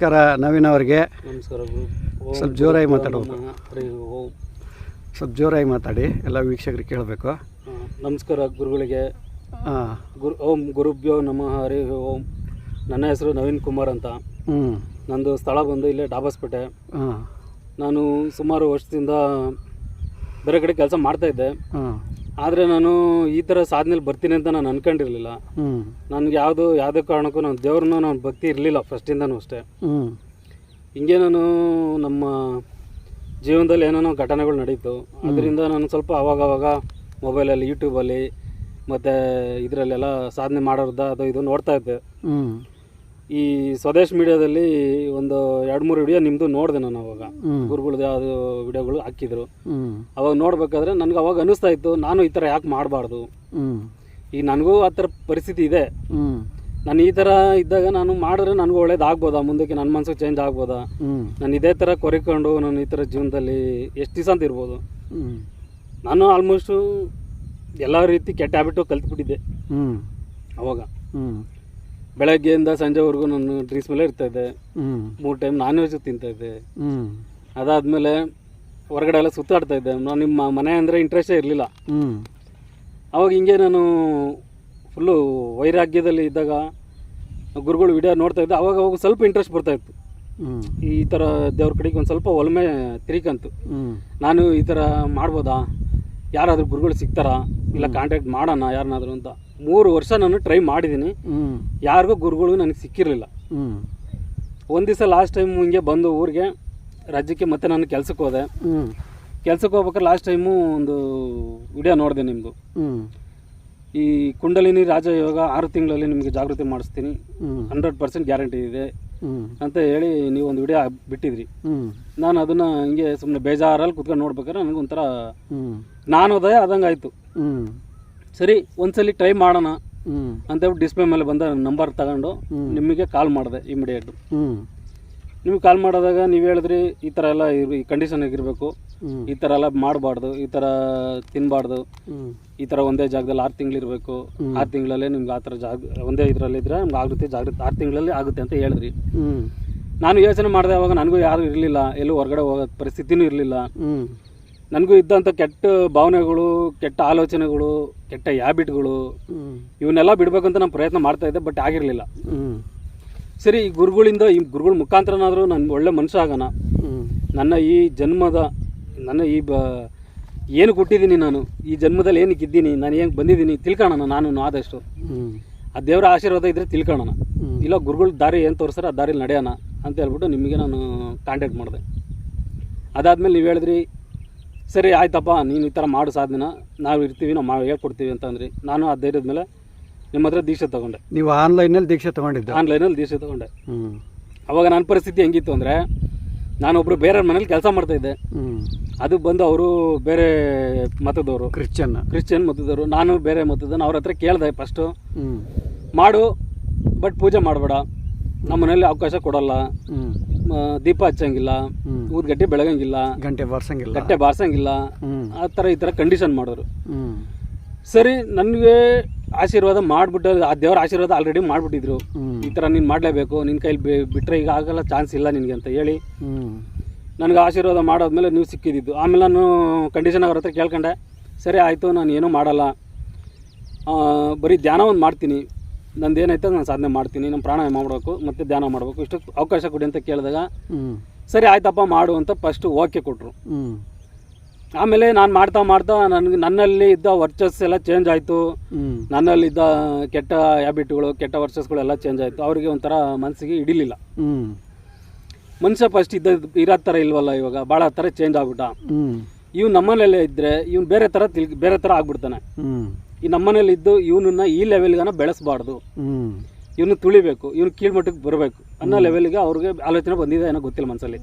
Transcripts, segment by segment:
ನಮಸ್ಕಾರ ನವೀನ್ ಅವ್ರಿಗೆ. ನಮಸ್ಕಾರ ಸ್ವಲ್ಪ ಜೋರಾಗಿ ಓಂ. ಸ್ವಲ್ಪ ಜೋರಾಗಿ ಮಾತಾಡಿ ಎಲ್ಲ ವೀಕ್ಷಕರಿಗೆ ಕೇಳಬೇಕು. ನಮಸ್ಕಾರ ಗುರುಗಳಿಗೆ. ಗುರು ಓಂ ಗುರುಭ್ಯೋ ನಮಃ ಹರಿ ಓಂ. ನನ್ನ ಹೆಸರು ನವೀನ್ ಕುಮಾರ್ ಅಂತ. ನಂದು ಸ್ಥಳ ಬಂದು ಇಲ್ಲೇ ಡಾಬಸ್ಪೇಟೆ. ನಾನು ಸುಮಾರು ವರ್ಷದಿಂದ ಬೇರೆ ಕಡೆ ಕೆಲಸ ಮಾಡ್ತಾಯಿದ್ದೆ ಆದರೆ ನಾನು ಈ ಥರ ಸಾಧನೆಲಿ ಬರ್ತೀನಿ ಅಂತ ನಾನು ಅನ್ಕೊಂಡಿರಲಿಲ್ಲ. ನನ್ಗೆ ಯಾವುದು ಯಾವುದೇ ಕಾರಣಕ್ಕೂ ನಾನು ದೇವ್ರನ್ನ ನಾನು ಭಕ್ತಿ ಇರಲಿಲ್ಲ ಫಸ್ಟಿಂದನೂ ಅಷ್ಟೇ. ಹಿಂಗೆ ನಾನು ನಮ್ಮ ಜೀವನದಲ್ಲಿ ಏನೇನೋ ಘಟನೆಗಳು ನಡೀತು. ಅದರಿಂದ ನಾನು ಸ್ವಲ್ಪ ಅವಾಗ ಅವಾಗ ಮೊಬೈಲಲ್ಲಿ ಯೂಟ್ಯೂಬಲ್ಲಿ ಮತ್ತು ಇದರಲ್ಲೆಲ್ಲ ಸಾಧನೆ ಮಾಡೋರ್ದ ಅದು ಇದು ನೋಡ್ತಾ ಇದ್ದೆ. ಈ ಸ್ವದೇಶ್ ಮೀಡಿಯಾದಲ್ಲಿ ಒಂದು ಎರಡು ಮೂರು ವಿಡಿಯೋ ನಿಮ್ಮದು ನೋಡಿದೆ ನಾನು ಅವಾಗ. ಗುರುಗಳದ್ದು ಯಾವುದು ವಿಡಿಯೋಗಳು ಹಾಕಿದ್ರು. ಅವಾಗ ನೋಡ್ಬೇಕಾದ್ರೆ ನನಗೆ ಅವಾಗ ಅನಿಸ್ತಾ ಇತ್ತು ನಾನು ಈ ಥರ ಯಾಕೆ ಮಾಡಬಾರ್ದು? ಈಗ ನನಗೂ ಆ ಥರ ಪರಿಸ್ಥಿತಿ ಇದೆ. ನಾನು ಈ ಥರ ಇದ್ದಾಗ ನಾನು ಮಾಡಿದ್ರೆ ನನಗೂ ಒಳ್ಳೇದಾಗ್ಬೋದಾ? ಮುಂದಕ್ಕೆ ನನ್ನ ಮನಸ್ಸು ಚೇಂಜ್ ಆಗ್ಬೋದಾ? ನಾನು ಇದೇ ಥರ ಕೊರಿಕೊಂಡು ನಾನು ಈ ಥರ ಜೀವನದಲ್ಲಿ ಎಷ್ಟು ದಿವಸ ಅಂತ ಇರ್ಬೋದು. ನಾನು ಆಲ್ಮೋಸ್ಟು ಎಲ್ಲ ರೀತಿ ಕೆಟ್ಟ ಹ್ಯಾಬಿಟು ಕಲ್ತ್ಬಿಟ್ಟಿದ್ದೆ. ಅವಾಗ. ಬೆಳಗ್ಗೆಯಿಂದ ಸಂಜೆವರೆಗೂ ನಾನು ಡ್ರಿಂಕ್ಸ್ ಮೇಲೆ ಇರ್ತಾಯಿದ್ದೆ ಮೂರು ಟೈಮ್ ನಾನ್ ವೆಜ್ ತಿಂತಾಯಿದ್ದೆ ಇದ್ದೆ ಅದಾದಮೇಲೆ ಹೊರಗಡೆ ಎಲ್ಲ ಸುತ್ತಾಡ್ತಾ ಇದ್ದೆ. ನಾನು ನಿಮ್ಮ ಮನೆ ಅಂದರೆ ಇಂಟ್ರೆಸ್ಟೇ ಇರಲಿಲ್ಲ. ಅವಾಗ ಹಿಂಗೆ ನಾನು ಫುಲ್ಲು ವೈರಾಗ್ಯದಲ್ಲಿ ಇದ್ದಾಗ ಗುರುಗಳು ವಿಡಿಯೋ ನೋಡ್ತಾ ಇದ್ದೆ. ಅವಾಗ ಅವಾಗ ಸ್ವಲ್ಪ ಇಂಟ್ರೆಸ್ಟ್ ಬರ್ತಾ ಇತ್ತು. ಈ ಥರ ದೇವ್ರ ಕಡೆಗೆ ಒಂದು ಸ್ವಲ್ಪ ಒಲಮೆ ತಿರಿಕಂತು. ನಾನು ಈ ಥರ ಮಾಡ್ಬೋದಾ? ಯಾರಾದರೂ ಗುರುಗಳು ಸಿಗ್ತಾರಾ? ಇಲ್ಲ ಕಾಂಟ್ಯಾಕ್ಟ್ ಮಾಡೋಣ ಯಾರನ್ನಾದರೂ ಅಂತ. ಮೂರು ವರ್ಷ ನಾನು ಟ್ರೈ ಮಾಡಿದ್ದೀನಿ ಯಾರಿಗೂ ಗುರುಗಳು ನನಗೆ ಸಿಕ್ಕಿರಲಿಲ್ಲ. ಒಂದು ದಿವಸ ಲಾಸ್ಟ್ ಟೈಮ್ ಹಿಂಗೆ ಬಂದು ಊರಿಗೆ ರಾಜ್ಯಕ್ಕೆ ಮತ್ತೆ ನಾನು ಕೆಲ್ಸಕ್ಕೆ ಹೋದೆ. ಕೆಲಸಕ್ಕೆ ಹೋಗ್ಬೇಕಾದ್ರೆ ಲಾಸ್ಟ್ ಟೈಮು ಒಂದು ವಿಡಿಯೋ ನೋಡಿದೆ ನಿಮ್ಮದು ಈ ಕುಂಡಲಿನಿ ರಾಜ ಯೋಗ ಆರು ತಿಂಗಳಲ್ಲಿ ನಿಮಗೆ ಜಾಗೃತಿ ಮಾಡಿಸ್ತೀನಿ. ಹಂಡ್ರೆಡ್ ಪರ್ಸೆಂಟ್ ಗ್ಯಾರಂಟಿ ಇದೆ. ಅಂತ ಹೇಳಿ ನೀವು ಒಂದು ವಿಡಿಯೋ ಬಿಟ್ಟಿದ್ರಿ. ನಾನು ಅದನ್ನು ಹಿಂಗೆ ಸುಮ್ಮನೆ ಬೇಜಾರಲ್ಲಿ ಕುತ್ಕೊಂಡು ನೋಡ್ಬೇಕಾದ್ರೆ ನನಗೊಂಥರ ನಾನು ಆದಂಗೆ ಆಯಿತು ಸರಿ ಒಂದ್ಸಲಿ ಟ್ರೈ ಮಾಡೋಣ ಅಂತ ಅಂತೇಳ್ಬಿಟ್ಟು ಡಿಸ್ಪ್ಲೇ ಮೇಲೆ ಬಂದ ನಂಬರ್ ತಗೊಂಡು ನಿಮಗೆ ಕಾಲ್ ಮಾಡಿದೆ ಇಮಿಡಿಯೇಟ್ ನಿಮ್ಗೆ ಕಾಲ್ ಮಾಡಿದಾಗ ನೀವು ಹೇಳಿದ್ರಿ ಈ ಥರ ಎಲ್ಲ ಈ ಕಂಡೀಷನ್ ಆಗಿರಬೇಕು ಈ ಥರ ಎಲ್ಲ ಮಾಡಬಾರ್ದು ಈ ಥರ ತಿನ್ನಬಾರ್ದು ಈ ಥರ ಒಂದೇ ಜಾಗದಲ್ಲಿ ಆರು ತಿಂಗಳಿರಬೇಕು ಇರಬೇಕು. ಆರು ತಿಂಗಳಲ್ಲೇ ನಿಮ್ಗೆ ಆ ಥರ ಜಾಗ ಒಂದೇ ಇದರಲ್ಲಿದ್ದರೆ ನಿಮ್ಗೆ ಆಗುತ್ತೆ ಜಾಗೃತಿ ಆರು ತಿಂಗಳಲ್ಲಿ ಆಗುತ್ತೆ ಅಂತ ಹೇಳಿದ್ರಿ. ನಾನು ಯೋಚನೆ ಮಾಡಿದೆ ಅವಾಗ ನನಗೂ ಯಾರು ಇರಲಿಲ್ಲ ಎಲ್ಲೂ ಹೊರಗಡೆ ಹೋಗೋ ಪರಿಸ್ಥಿತಿನೂ ಇರಲಿಲ್ಲ. ನನಗೂ ಇದ್ದಂಥ ಕೆಟ್ಟ ಭಾವನೆಗಳು ಕೆಟ್ಟ ಆಲೋಚನೆಗಳು ಕೆಟ್ಟ ಹ್ಯಾಬಿಟ್ಗಳು ಇವನ್ನೆಲ್ಲ ಬಿಡಬೇಕಂತ ನಾನು ಪ್ರಯತ್ನ ಮಾಡ್ತಾ ಇದ್ದೆ ಬಟ್ ಆಗಿರಲಿಲ್ಲ. ಸರಿ ಈ ಗುರುಗಳಿಂದ ಈ ಗುರುಗಳ ಮುಖಾಂತರನಾದರೂ ನಾನು ಒಳ್ಳೆ ಮನುಷ್ಯ ಆಗೋಣ ನನ್ನ ಈ ಜನ್ಮದ ನನ್ನ ಈ ಬ ಏನು ಕೊಟ್ಟಿದ್ದೀನಿ ನಾನು? ಈ ಜನ್ಮದಲ್ಲಿ ಏನಕ್ಕೆ ಇದ್ದೀನಿ ನಾನು ಏನು ಬಂದಿದ್ದೀನಿ? ತಿಳ್ಕೊಳ್ಳೋಣ ನಾನು ಆದಷ್ಟು. ಆ ದೇವರ ಆಶೀರ್ವಾದ ಇದ್ದರೆ ತಿಳ್ಕೊಳ್ಳೋಣ ಇಲ್ಲ ಗುರುಗಳ ದಾರಿ ಏನು ತೋರಿಸ್ತಾರೆ ಆ ದಾರಿಲಿ ನಡೆಯೋಣ ಅಂತ ಹೇಳ್ಬಿಟ್ಟು ನಿಮಗೆ ನಾನು ಕಾಂಟ್ಯಾಕ್ಟ್ ಮಾಡಿದೆ. ಅದಾದಮೇಲೆ ನೀವು ಹೇಳಿದ್ರಿ ಸರಿ ಆಯ್ತಪ್ಪ ನೀನು ಈ ಥರ ಮಾಡು ಸಾಧನ ನಾವು ಇರ್ತೀವಿ ನಾವು ಮಾಡಿ ಹೇಳ್ಕೊಡ್ತೀವಿ ಅಂತಂದ್ರಿ. ನಾನು ಆ ಧೈರ್ಯದ ಮೇಲೆ ನಿಮ್ಮ ಹತ್ರ ದೀಕ್ಷೆ ತಗೊಂಡೆ. ನೀವು ಆನ್ಲೈನಲ್ಲಿ ದೀಕ್ಷೆ ತೊಗೊಂಡಿದ್ದೆ? ಆನ್ಲೈನಲ್ಲಿ ದೀಕ್ಷೆ ತೊಗೊಂಡೆ. ಅವಾಗ ನನ್ನ ಪರಿಸ್ಥಿತಿ ಹೆಂಗಿತ್ತು ಅಂದರೆ ನಾನೊಬ್ಬರು ಬೇರೆ ಮನೇಲಿ ಕೆಲಸ ಮಾಡ್ತಾಯಿದ್ದೆ ಅದು ಬಂದು ಅವರು ಬೇರೆ ಮತದವರು. ಕ್ರಿಶ್ಚಿಯನ್. ಕ್ರಿಶ್ಚಿಯನ್ ಮತದವರು. ನಾನು ಬೇರೆ ಮತದವನು ಅವ್ರ ಹತ್ರ ಕೇಳಿದೆ ಫಸ್ಟು. ಮಾಡು ಬಟ್ ಪೂಜೆ ಮಾಡಬೇಡ. ನಮ್ಮ ಮನೇಲಿ ಅವಕಾಶ ಕೊಡಲ್ಲ. ದೀಪ ಹಚ್ಚಂಗಿಲ್ಲ ಊರ್ ಗಟ್ಟೆ ಬೆಳಗಂಗಿಲ್ಲ ಗಂಟೆ ಬಾರ್ಸಂಗಿಲ್ಲ. ಗಟ್ಟೆ ಬಾರ್ಸಂಗಿಲ್ಲ ಆ ಥರ ಈ ಥರ ಕಂಡೀಷನ್ ಮಾಡೋರು. ಸರಿ ನನಗೆ ಆಶೀರ್ವಾದ ಮಾಡಿಬಿಟ್ಟು ಆ ದೇವರ ಆಶೀರ್ವಾದ ಆಲ್ರೆಡಿ ಮಾಡ್ಬಿಟ್ಟಿದ್ರು. ಈ ಥರ ನೀನು ಮಾಡಲೇಬೇಕು ನಿನ್ನ ಕೈಲಿ ಬಿಟ್ರೆ ಈಗ ಆಗಲ್ಲ ಚಾನ್ಸ್ ಇಲ್ಲ ನಿನಗೆ ಅಂತ ಹೇಳಿ. ನನಗೆ ಆಶೀರ್ವಾದ ಮಾಡಾದ್ಮೇಲೆ ನೀವು ಸಿಕ್ಕಿದ್ದು ಆಮೇಲೆ ನಾನು ಕಂಡೀಷನ್ ಅವ್ರ ಹತ್ರ ಕೇಳ್ಕೊಂಡೆ. ಸರಿ ಆಯಿತು ನಾನು ಏನೂ ಮಾಡಲ್ಲ. ಬರೀ ಧ್ಯಾನ ಒಂದು ಮಾಡ್ತೀನಿ. ನಂದು ಏನಾಯ್ತು ನಾನು ಸಾಧನೆ ಮಾಡ್ತೀನಿ ನಮ್ಮ ಪ್ರಾಣಾಯಾಮ ಮಾಡಬೇಕು ಮತ್ತು ಧ್ಯಾನ ಮಾಡಬೇಕು ಇಷ್ಟು ಅವಕಾಶ ಕೊಡಿ ಅಂತ ಕೇಳಿದಾಗ ಸರಿ ಆಯ್ತಪ್ಪ ಮಾಡು ಅಂತ ಫಸ್ಟ್ ಓಕೆ ಕೊಟ್ಟರು ಆಮೇಲೆ ನಾನು ಮಾಡ್ತಾ ಮಾಡ್ತಾ ನನಗೆ ನನ್ನಲ್ಲಿ ಇದ್ದ ವರ್ಚಸ್ ಎಲ್ಲ ಚೇಂಜ್ ಆಯಿತು. ನನ್ನಲ್ಲಿದ್ದ ಕೆಟ್ಟ ಹ್ಯಾಬಿಟ್ಗಳು ಕೆಟ್ಟ ವರ್ಚಸ್ಗಳೆಲ್ಲ ಚೇಂಜ್ ಆಯಿತು. ಅವರಿಗೆ ಒಂಥರ ಮನಸ್ಸಿಗೆ ಹಿಡಿಲಿಲ್ಲ. ಮನುಷ್ಯ ಫಸ್ಟ್ ಇದ್ದ ಇರೋ ಥರ ಇಲ್ವಲ್ಲ ಇವಾಗ ಭಾಳ ಥರ ಚೇಂಜ್ ಆಗ್ಬಿಟ್ಟ. ಇವ್ನು ನಮ್ಮಲ್ಲೆಲ್ಲ ಇದ್ದರೆ ಇವ್ನು ಬೇರೆ ಥರ ತಿಳ್ ಬೇರೆ ಥರ ಆಗ್ಬಿಡ್ತಾನೆ. ಈ ನಮ್ಮನೇಲಿ ಇದ್ದು ಇವನನ್ನ ಈ ಲೆವೆಲ್ಗನ ಬೆಳೆಸಬಾರ್ದು. ಇವನು ತುಳಿಬೇಕು ಇವನು ಕೀಳ್ಮಟ್ಟಕ್ಕೆ ಬರಬೇಕು ಅನ್ನೋ ಲೆವೆಲ್ಗೆ ಅವ್ರಿಗೆ ಆಲೋಚನೆ ಬಂದಿದೆ ಏನೋ ಗೊತ್ತಿಲ್ಲ ಮನಸ್ಸಲ್ಲಿ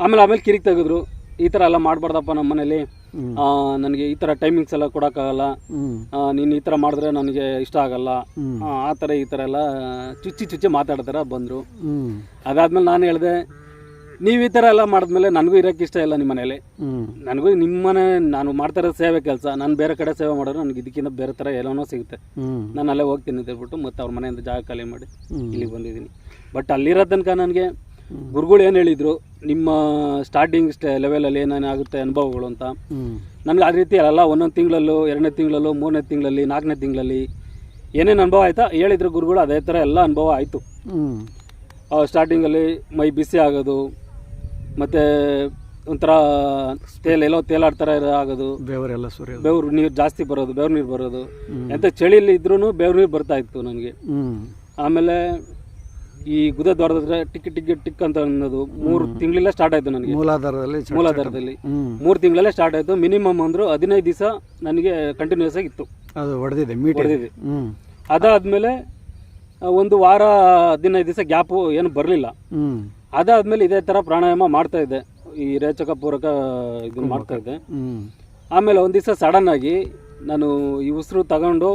ಆಮೇಲೆ ಆಮೇಲೆ ಕಿರಿಕ್ ತೆಗೆದ್ರು. ಈ ಥರ ಎಲ್ಲ ಮಾಡಬಾರ್ದಪ್ಪ ನಮ್ಮ ಮನೇಲಿ ನನಗೆ ಈ ಥರ ಟೈಮಿಂಗ್ಸ್ ಎಲ್ಲ ಕೊಡೋಕ್ಕಾಗಲ್ಲ. ನೀನು ಈ ಥರ ಮಾಡಿದ್ರೆ ನನಗೆ ಇಷ್ಟ ಆಗಲ್ಲ. ಆ, ಥರ ಈ ಥರ ಎಲ್ಲ ಚುಚ್ಚಿ ಚುಚ್ಚಿ ಮಾತಾಡ್ತಾರೆ ಬಂದರು. ಅದಾದ್ಮೇಲೆ ನಾನು ಹೇಳಿದೆ ನೀವು ಈ ತರ ಎಲ್ಲ ಮಾಡಿದ್ಮೇಲೆ ನನಗೂ ಇರೋಕ್ಕೆ ಇಷ್ಟ ಇಲ್ಲ ನಿಮ್ಮ ಮನೇಲಿ ನನಗೂ ನಿಮ್ಮನೆ ನಾನು ಮಾಡ್ತಾ ಇರೋ ಸೇವೆ ಕೆಲಸ. ನಾನು ಬೇರೆ ಕಡೆ ಸೇವೆ ಮಾಡೋರು ನನಗೆ ಇದಕ್ಕಿಂತ ಬೇರೆ ತರ ಎಲ್ಲನೋ ಸಿಗುತ್ತೆ. ನಾನು ಅಲ್ಲೇ ಹೋಗ್ತೀನಿ ಅಂತ ಹೇಳ್ಬಿಟ್ಟು ಮತ್ತೆ ಅವ್ರ ಮನೆಯಿಂದ ಜಾಗ ಖಾಲಿ ಮಾಡಿ. ಇಲ್ಲಿಗೆ ಬಂದಿದ್ದೀನಿ. ಬಟ್ ಅಲ್ಲಿರೋ ತನಕ ನನಗೆ ಗುರುಗಳು ಏನು ಹೇಳಿದ್ರು ನಿಮ್ಮ ಸ್ಟಾರ್ಟಿಂಗ್ ಸ್ಟೇ ಲೆವೆಲಲ್ಲಿ ಏನೇನು ಆಗುತ್ತೆ ಅನುಭವಗಳು ಅಂತ. ನನಗೆ ಆ ರೀತಿ ಅಲ್ಲ ಒಂದೊಂದು ತಿಂಗಳಲ್ಲೂ ಎರಡನೇ ತಿಂಗಳಲ್ಲೂ ಮೂರನೇ ತಿಂಗಳಲ್ಲಿ ನಾಲ್ಕನೇ ತಿಂಗಳಲ್ಲಿ ಏನೇನು ಅನುಭವ ಆಯ್ತಾ? ಹೇಳಿದ್ರು ಗುರುಗಳು ಅದೇ ಥರ ಎಲ್ಲ ಅನುಭವ ಆಯಿತು. ಸ್ಟಾರ್ಟಿಂಗಲ್ಲಿ ಮೈ ಬಿಸಿ ಆಗೋದು ಮತ್ತು ಒಂಥರ ತೇಲ್ ಎಲ್ಲೋ ತೇಲಾಡ್ತಾರ ಆಗೋದು. ಬೆವರೆಲ್ಲ ಸುರಿಯೋದು. ಬೆವ್ರು ನೀರು ಜಾಸ್ತಿ ಬರೋದು ಬೆವ್ರು ನೀರು ಬರೋದು. ಎಂತ ಚಳಿಲಿ ಇದ್ರೂ ಬೆವ್ರು ನೀರು ಬರ್ತಾ ಇತ್ತು ನನಗೆ. ಆಮೇಲೆ ಈ ಗುದ ದೊಡ್ಡದ್ರೆ ಟಿಕ್ ಟಿಕ್ ಟಿಕ್ ಅಂತ ಅನ್ನೋದು ಮೂರು ತಿಂಗಳಲ್ಲೇ ಸ್ಟಾರ್ಟ್ ಆಯ್ತು ನನಗೆ. ಮೂಲಾಧಾರದಲ್ಲಿ ಮೂಲಾಧಾರದಲ್ಲಿ. ಮೂರು ತಿಂಗಳಲ್ಲೇ ಸ್ಟಾರ್ಟ್ ಆಯಿತು. ಮಿನಿಮಮ್ ಅಂದ್ರು ಹದಿನೈದು ದಿವಸ ನನಗೆ ಕಂಟಿನ್ಯೂಸ್ ಆಗಿತ್ತು ಅದು ಹೊಡೆದಿದೆ ಮೀಟ್ ಹೊಡೆದಿದೆ ಅದಾದ್ಮೇಲೆ ಒಂದು ವಾರ ಹದಿನೈದು ದಿವಸ ಗ್ಯಾಪು ಏನು ಬರಲಿಲ್ಲ. ಅದಾದಮೇಲೆ ಇದೇ ಥರ ಪ್ರಾಣಾಯಾಮ ಮಾಡ್ತಾ ಇದ್ದೆ. ಈ ರೇಚಕ ಪೂರಕ ಇದನ್ನ ಮಾಡ್ತಾ ಇದ್ದೆ. ಆಮೇಲೆ ಒಂದು ದಿವಸ ಸಡನ್ ಆಗಿ ನಾನು ಈ ಉಸಿರು ತಗೊಂಡು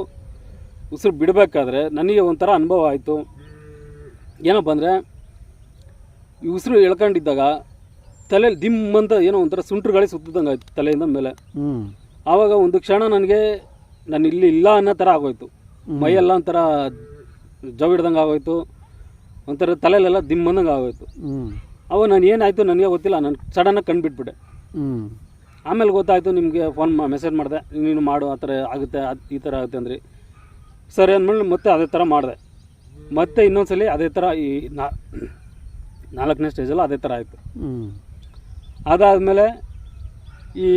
ಉಸಿರು ಬಿಡಬೇಕಾದ್ರೆ ನನಗೆ ಒಂಥರ ಅನುಭವ ಆಯಿತು. ಏನಪ್ಪ ಅಂದರೆ ಈ ಉಸಿರು ಎಳ್ಕೊಂಡಿದ್ದಾಗ ತಲೆಯಲ್ಲಿ ದಿಮ್ ಅಂತ ಏನೋ ಒಂಥರ ಸುಂಟ್ರು ಗಾಳಿ ಸುತ್ತಿದಂಗೆ ಆಯ್ತು ತಲೆಯಿಂದ ಮೇಲೆ. ಆವಾಗ ಒಂದು ಕ್ಷಣ ನನಗೆ ನಾನು ಇಲ್ಲಿ ಇಲ್ಲ ಅನ್ನೋ ಥರ ಆಗೋಯ್ತು. ಮೈಯೆಲ್ಲ ಒಂಥರ ಜವ್ ಹಿಡ್ದಂಗೆ ಆಗೋಯ್ತು. ಒಂಥರ ತಲೆಯಲ್ಲೆಲ್ಲ ದಿಮ್ ಅಂದಂಗೆ ಆಗೋಯ್ತು. ಅವ ಅವಾಗ ನಾನು ಏನಾಯಿತು ನನಗೆ ಗೊತ್ತಿಲ್ಲ ನಾನು ಸಡನ್ನಾಗಿ ಕಂಡುಬಿಟ್ಬಿಟ್ಟೆ. ಆಮೇಲೆ ಗೊತ್ತಾಯಿತು ನಿಮಗೆ ಫೋನ್ ಮೆಸೇಜ್ ಮಾಡಿದೆ ನೀನು ಮಾಡು ಆ ಥರ ಆಗುತ್ತೆ ಅದ್- ಈ ಥರ ಆಗುತ್ತೆ ಅಂದ್ರಿ. ಸರಿ ಅಂದ್ಮೇಲೆ ಮತ್ತೆ ಅದೇ ಥರ ಮಾಡಿದೆ. ಮತ್ತೆ ಇನ್ನೊಂದ್ಸಲಿ ಅದೇ ಥರ ಈ ನಾ ನಾಲ್ಕನೇ ಸ್ಟೇಜಲ್ಲ ಅದೇ ಥರ ಆಯಿತು. ಅದಾದಮೇಲೆ ಈ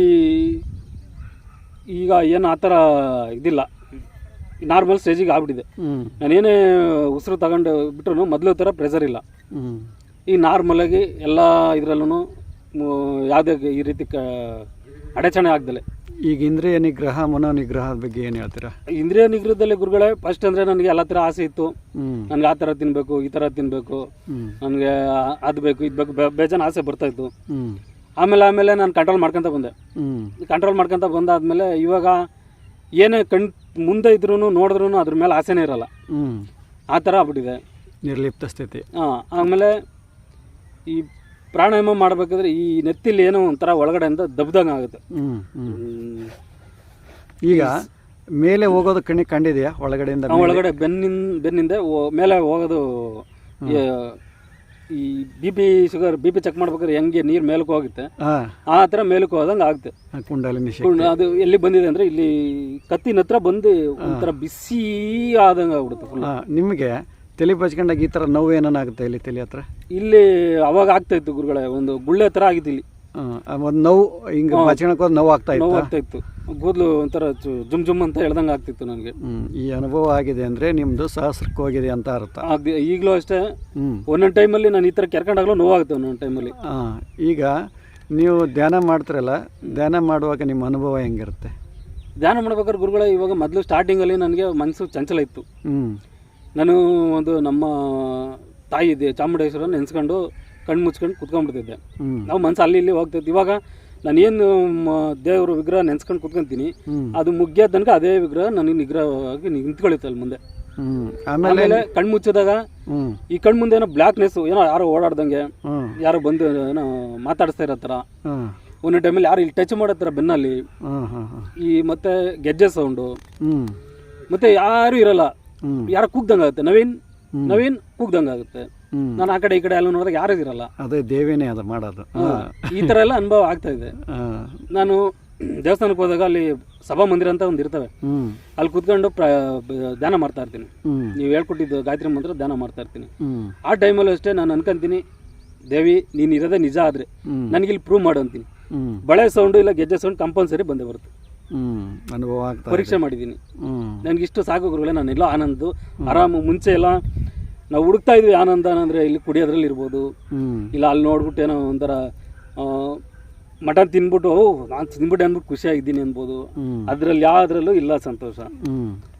ಈಗ ಏನು ಆ ಥರ ಇದಿಲ್ಲ. ನಾರ್ಮಲ್ ಸ್ಟೇಜಿಗೆ ಆಗ್ಬಿಟ್ಟಿದೆ. ನಾನೇನೇ ಉಸಿರು ತಗೊಂಡು ಬಿಟ್ರು ಮೊದಲು ಥರ ಪ್ರೆಷರ್ ಇಲ್ಲ. ಈ ನಾರ್ಮಲಾಗಿ ಎಲ್ಲ ಇದರಲ್ಲೂ ಯಾವುದೇ ಈ ರೀತಿ ಕ ಅಡಚಣೆ ಆಗ್ದಲೆ. ಈಗ ಇಂದ್ರಿಯ ನಿಗ್ರಹ ಮನೋ ನಿಗ್ರಹ ಬಗ್ಗೆ ಏನು ಹೇಳ್ತೀರಾ? ಇಂದ್ರಿಯ ನಿಗ್ರಹದಲ್ಲಿ ಗುರುಗಳೇ ಫಸ್ಟ್ ಅಂದರೆ ನನಗೆ ಎಲ್ಲ ಥರ ಆಸೆ ಇತ್ತು. ನನಗೆ ಆ ಥರ ತಿನ್ನಬೇಕು ಈ ಥರ ತಿನ್ನಬೇಕು ನನಗೆ ಅದು ಬೇಕು ಇದು ಬೇಕು ಬೇಜಾನ ಆಸೆ ಬರ್ತಾಯಿತ್ತು ಆಮೇಲೆ ಆಮೇಲೆ ನಾನು ಕಂಟ್ರೋಲ್ ಮಾಡ್ಕೊತ ಬಂದೆ. ಕಂಟ್ರೋಲ್ ಮಾಡ್ಕೊತ ಬಂದಾದ್ಮೇಲೆ ಇವಾಗ ಏನೇ ಕಣ್ ಮುಂದೆ ಇದ್ರೂ ನೋಡಿದ್ರೂ ಅದ್ರ ಮೇಲೆ ಆಸೆನೇ ಇರಲ್ಲ. ಹ್ಞೂ ಆ ಥರ ಆಗ್ಬಿಟ್ಟಿದೆ. ನಿರ್ಲಿಪ್ತ ಸ್ಥಿತಿ. ಹಾಂ ಆಮೇಲೆ ಈ ಪ್ರಾಣಾಯಾಮ ಮಾಡಬೇಕಾದ್ರೆ ಈ ನೆತ್ತಿಲಿ ಏನೋ ಒಂಥರ ಒಳಗಡೆಯಿಂದ ದಬ್ದಂಗೆ ಆಗುತ್ತೆ. ಹ್ಞೂ ಹ್ಞೂ ಈಗ ಮೇಲೆ ಹೋಗೋದು ಕಣ್ಣಿಗೆ ಕಂಡಿದೆಯಾ? ಒಳಗಡೆಯಿಂದ ಒಳಗಡೆ ಬೆನ್ನಿಂದ ಬೆನ್ನಿಂದ ಓ- ಮೇಲೆ ಹೋಗೋದು ಈ- ಈ B P sugar B P check ಮಾಡ್ಬೇಕಾದ್ರೆ ಹೆಂಗೆ ನೀರು ಮೇಲಕ್ಕೆ ಹೋಗುತ್ತೆ. ಹಾಂ. ಆ ಥರ ಮೇಲಕ್ಕೆ ಹೋದಂಗೆ ಆಗುತ್ತೆ. ಕುಂಡಲಿನಿ ಶಕ್ತಿ ಕುಣ್- ಅದು ಎಲ್ಲಿ ಬಂದಿದೆ ಅಂದರೆ ಇಲ್ಲಿ ಕತ್ತಿನ ಹತ್ರ ಬಂದು ಒಂಥರ ಬಿಸಿ ಆದಂಗೆ ಆಗ್ಬಿಡುತ್ತೆ ಫುಲ್ ನಿಮಗೆ ತಲೆ ಬಚ್ಕೊಂಡಾಗ ಈ ಥರ ನೋವು ಏನಾನ ಆಗುತ್ತೆ ಇಲ್ಲಿ ತಲೆ ಹತ್ರ? ಇಲ್ಲಿ ಅವಾಗ ಆಗ್ತಾ ಇತ್ತು ಗುರುಗಳೇ ಒಂದು ಗುಳ್ಳೆ ಥರ ಆಗಿತ್ತು ಇಲ್ಲಿ. ಒಂದು ನೋವು ಹಿಂಗೆ ಬಚ್ಕೊಳಕ್ಕೆ ಹೋದ್ ನೋವು ಆಗ್ತಾ ನೋವು ಇತ್ತು? ಆಗ್ತಾ ಇತ್ತು. ಕೂದಲು ಒಂಥರ ಜುಮ್ ಜುಮ್ ಅಂತ ಹೇಳ್ದಂಗೆ ಆಗ್ತಿತ್ತು ನನಗೆ. ಈ ಅನುಭವ ಆಗಿದೆ ಅಂದರೆ ನಿಮ್ಮದು ಸಹಸ್ರಕ್ಕೆ ಹೋಗಿದೆ ಅಂತ ಅರ್ಥ. ಈಗಲೂ ಅಷ್ಟೇ. ಹ್ಞೂ ಒಂದೊಂದು ಟೈಮಲ್ಲಿ ನಾನು ಈ ಥರ ಕೆರ್ಕೊಂಡಾಗಲೂ ನೋವಾಗುತ್ತೆ ಒಂದೊಂದು ಟೈಮಲ್ಲಿ. ಈಗ ನೀವು ಧ್ಯಾನ ಮಾಡ್ತಿರಲ್ಲ ಧ್ಯಾನ ಮಾಡುವಾಗ ನಿಮ್ಮ ಅನುಭವ ಹೆಂಗಿರುತ್ತೆ? ಧ್ಯಾನ ಮಾಡ್ಬೇಕಾದ್ರೆ ಗುರುಗಳ ಇವಾಗ ಮೊದಲು ಸ್ಟಾರ್ಟಿಂಗಲ್ಲಿ ನನಗೆ ಮನಸ್ಸು ಚಂಚಲ ಇತ್ತು. ಹ್ಞೂ ನಾನು ಒಂದು ನಮ್ಮ ತಾಯಿ ಇದೆ ಚಾಮುಂಡೇಶ್ವರ ನೆನೆಸ್ಕೊಂಡು ಕಣ್ಣು ಮುಚ್ಕೊಂಡು ಕುತ್ಕೊಂಡ್ಬಿಡ್ತಿದ್ದೆ. ನಾವು ಮನಸ್ಸು ಅಲ್ಲಿ ಇಲ್ಲಿ ಹೋಗ್ತಿದ್ದೆ ಇವಾಗ ನಾನು ಏನು ದೇವ್ರ ವಿಗ್ರಹ ನೆನ್ಸ್ಕೊಂಡು ಕುತ್ಕೊಂತೀನಿ ಅದು ಮುಗಿಯೋ ತನಕ ಅದೇ ವಿಗ್ರಹ ನನಗೆ ನಿಗ್ರಹವಾಗಿ ನಿಂತ್ಕೊಳ್ಳುತ್ತೆ ಅಲ್ಲಿ ಮುಂದೆ. ಆಮೇಲೆ ಕಣ್ ಕಣ್ಣು ಮುಚ್ಚಿದಾಗ ಈ ಕಣ್ ಮುಂದೆ ಏನೋ ಬ್ಲ್ಯಾಕ್ನೆಸ್ ಏನೋ ಯಾರೋ ಓಡಾಡ್ದಂಗೆ ಯಾರೋ ಬಂದು ಏನೋ ಮಾತಾಡಿಸ್ತಾ ಇರೋ ಥರ. ಒಂದೊಂದು ಟೈಮಲ್ಲಿ ಯಾರು ಇಲ್ಲಿ ಟಚ್ ಮಾಡೋ ಥರ ಬೆನ್ನಲ್ಲಿ ಈ ಮತ್ತೆ ಗೆಜ್ಜೆ ಸೌಂಡು ಮತ್ತೆ ಯಾರು ಇರಲ್ಲ. ಯಾರು ಕೂಗ್ದಂಗೆ ಆಗುತ್ತೆ ನವೀನ್ ನವೀನ್ ಕೂಗ್ದಂಗೆ ಆಗುತ್ತೆ ನಾನು ಆ ಕಡೆ ಈ ಕಡೆ ಎಲ್ಲ ನೋಡಿದಾಗ ಯಾರು ಇದಿರಲ್ಲ. ಅದೇ ದೇವೇನೇ ಅದು ಮಾಡೋದು. ಈ ತರ ಎಲ್ಲ ಅನುಭವ ಆಗ್ತಾ ಇದೆ. ನಾನು ದೇವಸ್ಥಾನಕ್ಕೆ ಹೋದಾಗ ಅಲ್ಲಿ ಸಭಾ ಮಂದಿರ ಅಂತ ಒಂದು ಇರ್ತವೆ. ಅಲ್ಲಿ ಕುತ್ಕೊಂಡು ಧ್ಯಾನ ಮಾಡ್ತಾ ಇರ್ತೀನಿ. ನೀವು ಹೇಳ್ಕೊಟ್ಟಿದ್ದು ಗಾಯತ್ರಿ ಮಂತ್ರ ಧ್ಯಾನ ಮಾಡ್ತಾ ಇರ್ತೀನಿ. ಆ ಟೈಮಲ್ಲೂ ಅಷ್ಟೇ ನಾನು ಅನ್ಕೊಂತೀನಿ ದೇವಿ ನೀನು ಇರೋದೇ ನಿಜ ಆದ್ರೆ ಇಲ್ಲಿ ಪ್ರೂವ್ ಮಾಡು ಅಂತೀನಿ. ಬಳೆ ಸೌಂಡು ಇಲ್ಲ ಗೆಜ್ಜೆ ಸೌಂಡ್ ಕಂಪಲ್ಸರಿ ಬಂದೇ ಬರುತ್ತೆ. ಅನುಭವ. ಪರೀಕ್ಷೆ ಮಾಡಿದ್ದೀನಿ. ನನಗಿಷ್ಟು ನನಗೆ ಇಷ್ಟು ಸಾಕು ಗುರುಗಳೇ ನಾನು ಎಲ್ಲ ಆನಂದ ಆರಾಮ ಮುಂಚೆ ಎಲ್ಲ ನಾವು ಹುಡುಕ್ತಾ ಇದ್ವಿ ಆನಂದ ಅಂದರೆ ಇಲ್ಲಿ ಕುಡಿಯೋದ್ರಲ್ಲಿ ಇರ್ಬೋದು. ಇಲ್ಲ ಅಲ್ಲಿ ನೋಡ್ಬಿಟ್ಟು ಏನೋ ಒಂಥರ ಮಟನ್ ತಿನ್ಬಿಟ್ಟು ನಾನು ತಿನ್ಬಿಟ್ಟೆ ಅಂದ್ಬಿಟ್ಟು ಖುಷಿಯಾಗಿದ್ದೀನಿ ಅನ್ಬೋದು. ಅದ್ರಲ್ಲಿ ಯಾವುದ್ರಲ್ಲೂ ಇಲ್ಲ ಸಂತೋಷ.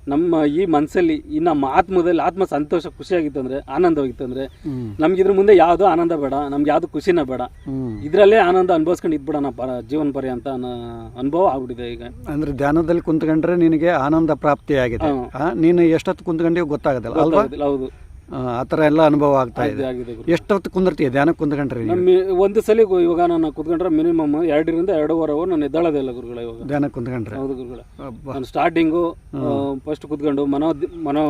ನಮ್ಮ ಈ ಮನಸ್ಸಲ್ಲಿ ಈ ನಮ್ಮ ಆತ್ಮದಲ್ಲಿ ಆತ್ಮ ಸಂತೋಷ ಖುಷಿಯಾಗಿತ್ತು ಅಂದ್ರೆ ಆನಂದವಾಗಿತ್ತು ಅಂದ್ರೆ ನಮ್ಗೆ ಇದ್ರ ಮುಂದೆ ಯಾವುದು ಆನಂದ ಬೇಡ ನಮ್ಗೆ ಯಾವುದು ಖುಷಿನ ಬೇಡ. ಇದ್ರಲ್ಲೇ ಆನಂದ ಅನುಭವಿಸ್ಕೊಂಡು ಇದ್ಬಿಡೋಣ ಪರ ಜೀವನ ಪರ್ಯಂತ ಅನುಭವ ಆಗ್ಬಿಟ್ಟಿದೆ ಈಗ. ಅಂದ್ರೆ ಧ್ಯಾನದಲ್ಲಿ ಕುಂತ್ಕೊಂಡ್ರೆ ನಿನಗೆ ಆನಂದ ಪ್ರಾಪ್ತಿಯಾಗಿದೆ. ಆಗಿದೆ ಆ, ನೀನು ಎಷ್ಟೊತ್ತು ಕುಂತ್ಕೊಂಡಿ ಗೊತ್ತಾಗದಲ್ಲ ಹೌದು. ಆ, ಥರ ಎಲ್ಲ ಅನುಭವ ಆಗ್ತಾ ಇದೆ. ಆಗಿದೆ ಗುರು. ಎಷ್ಟೊತ್ತು ಕುಂದಿರ್ತೀಯ? ಧ್ಯಾನ ಕುಂದ್ಕೊಂಡ್ರಿ ನಾನು ಒಂದು ಸಲ ಗು- ಇವಾಗ ನಾನು ಕುತ್ಕೊಂಡ್ರೆ ಮಿನಿಮಮ್ ಎರಡರಿಂದ ಎರಡೂವರೆ ಅವರ್ ನಾನು ಎದ್ದಾಳೋದೇ ಇಲ್ಲ ಗುರುಗಳ ಇವಾಗ. ಧ್ಯಾನ ಕುಂದ್ಕೊಂಡ್ರೆ? ಹೌದು ಗುರುಗಳ. ಅಬ್ಬಾ. ನಾನು ಸ್ಟಾರ್ಟಿಂಗು ಫಸ್ಟ್ ಕುತ್ಕೊಂಡು ಮನೋ ಮನೋ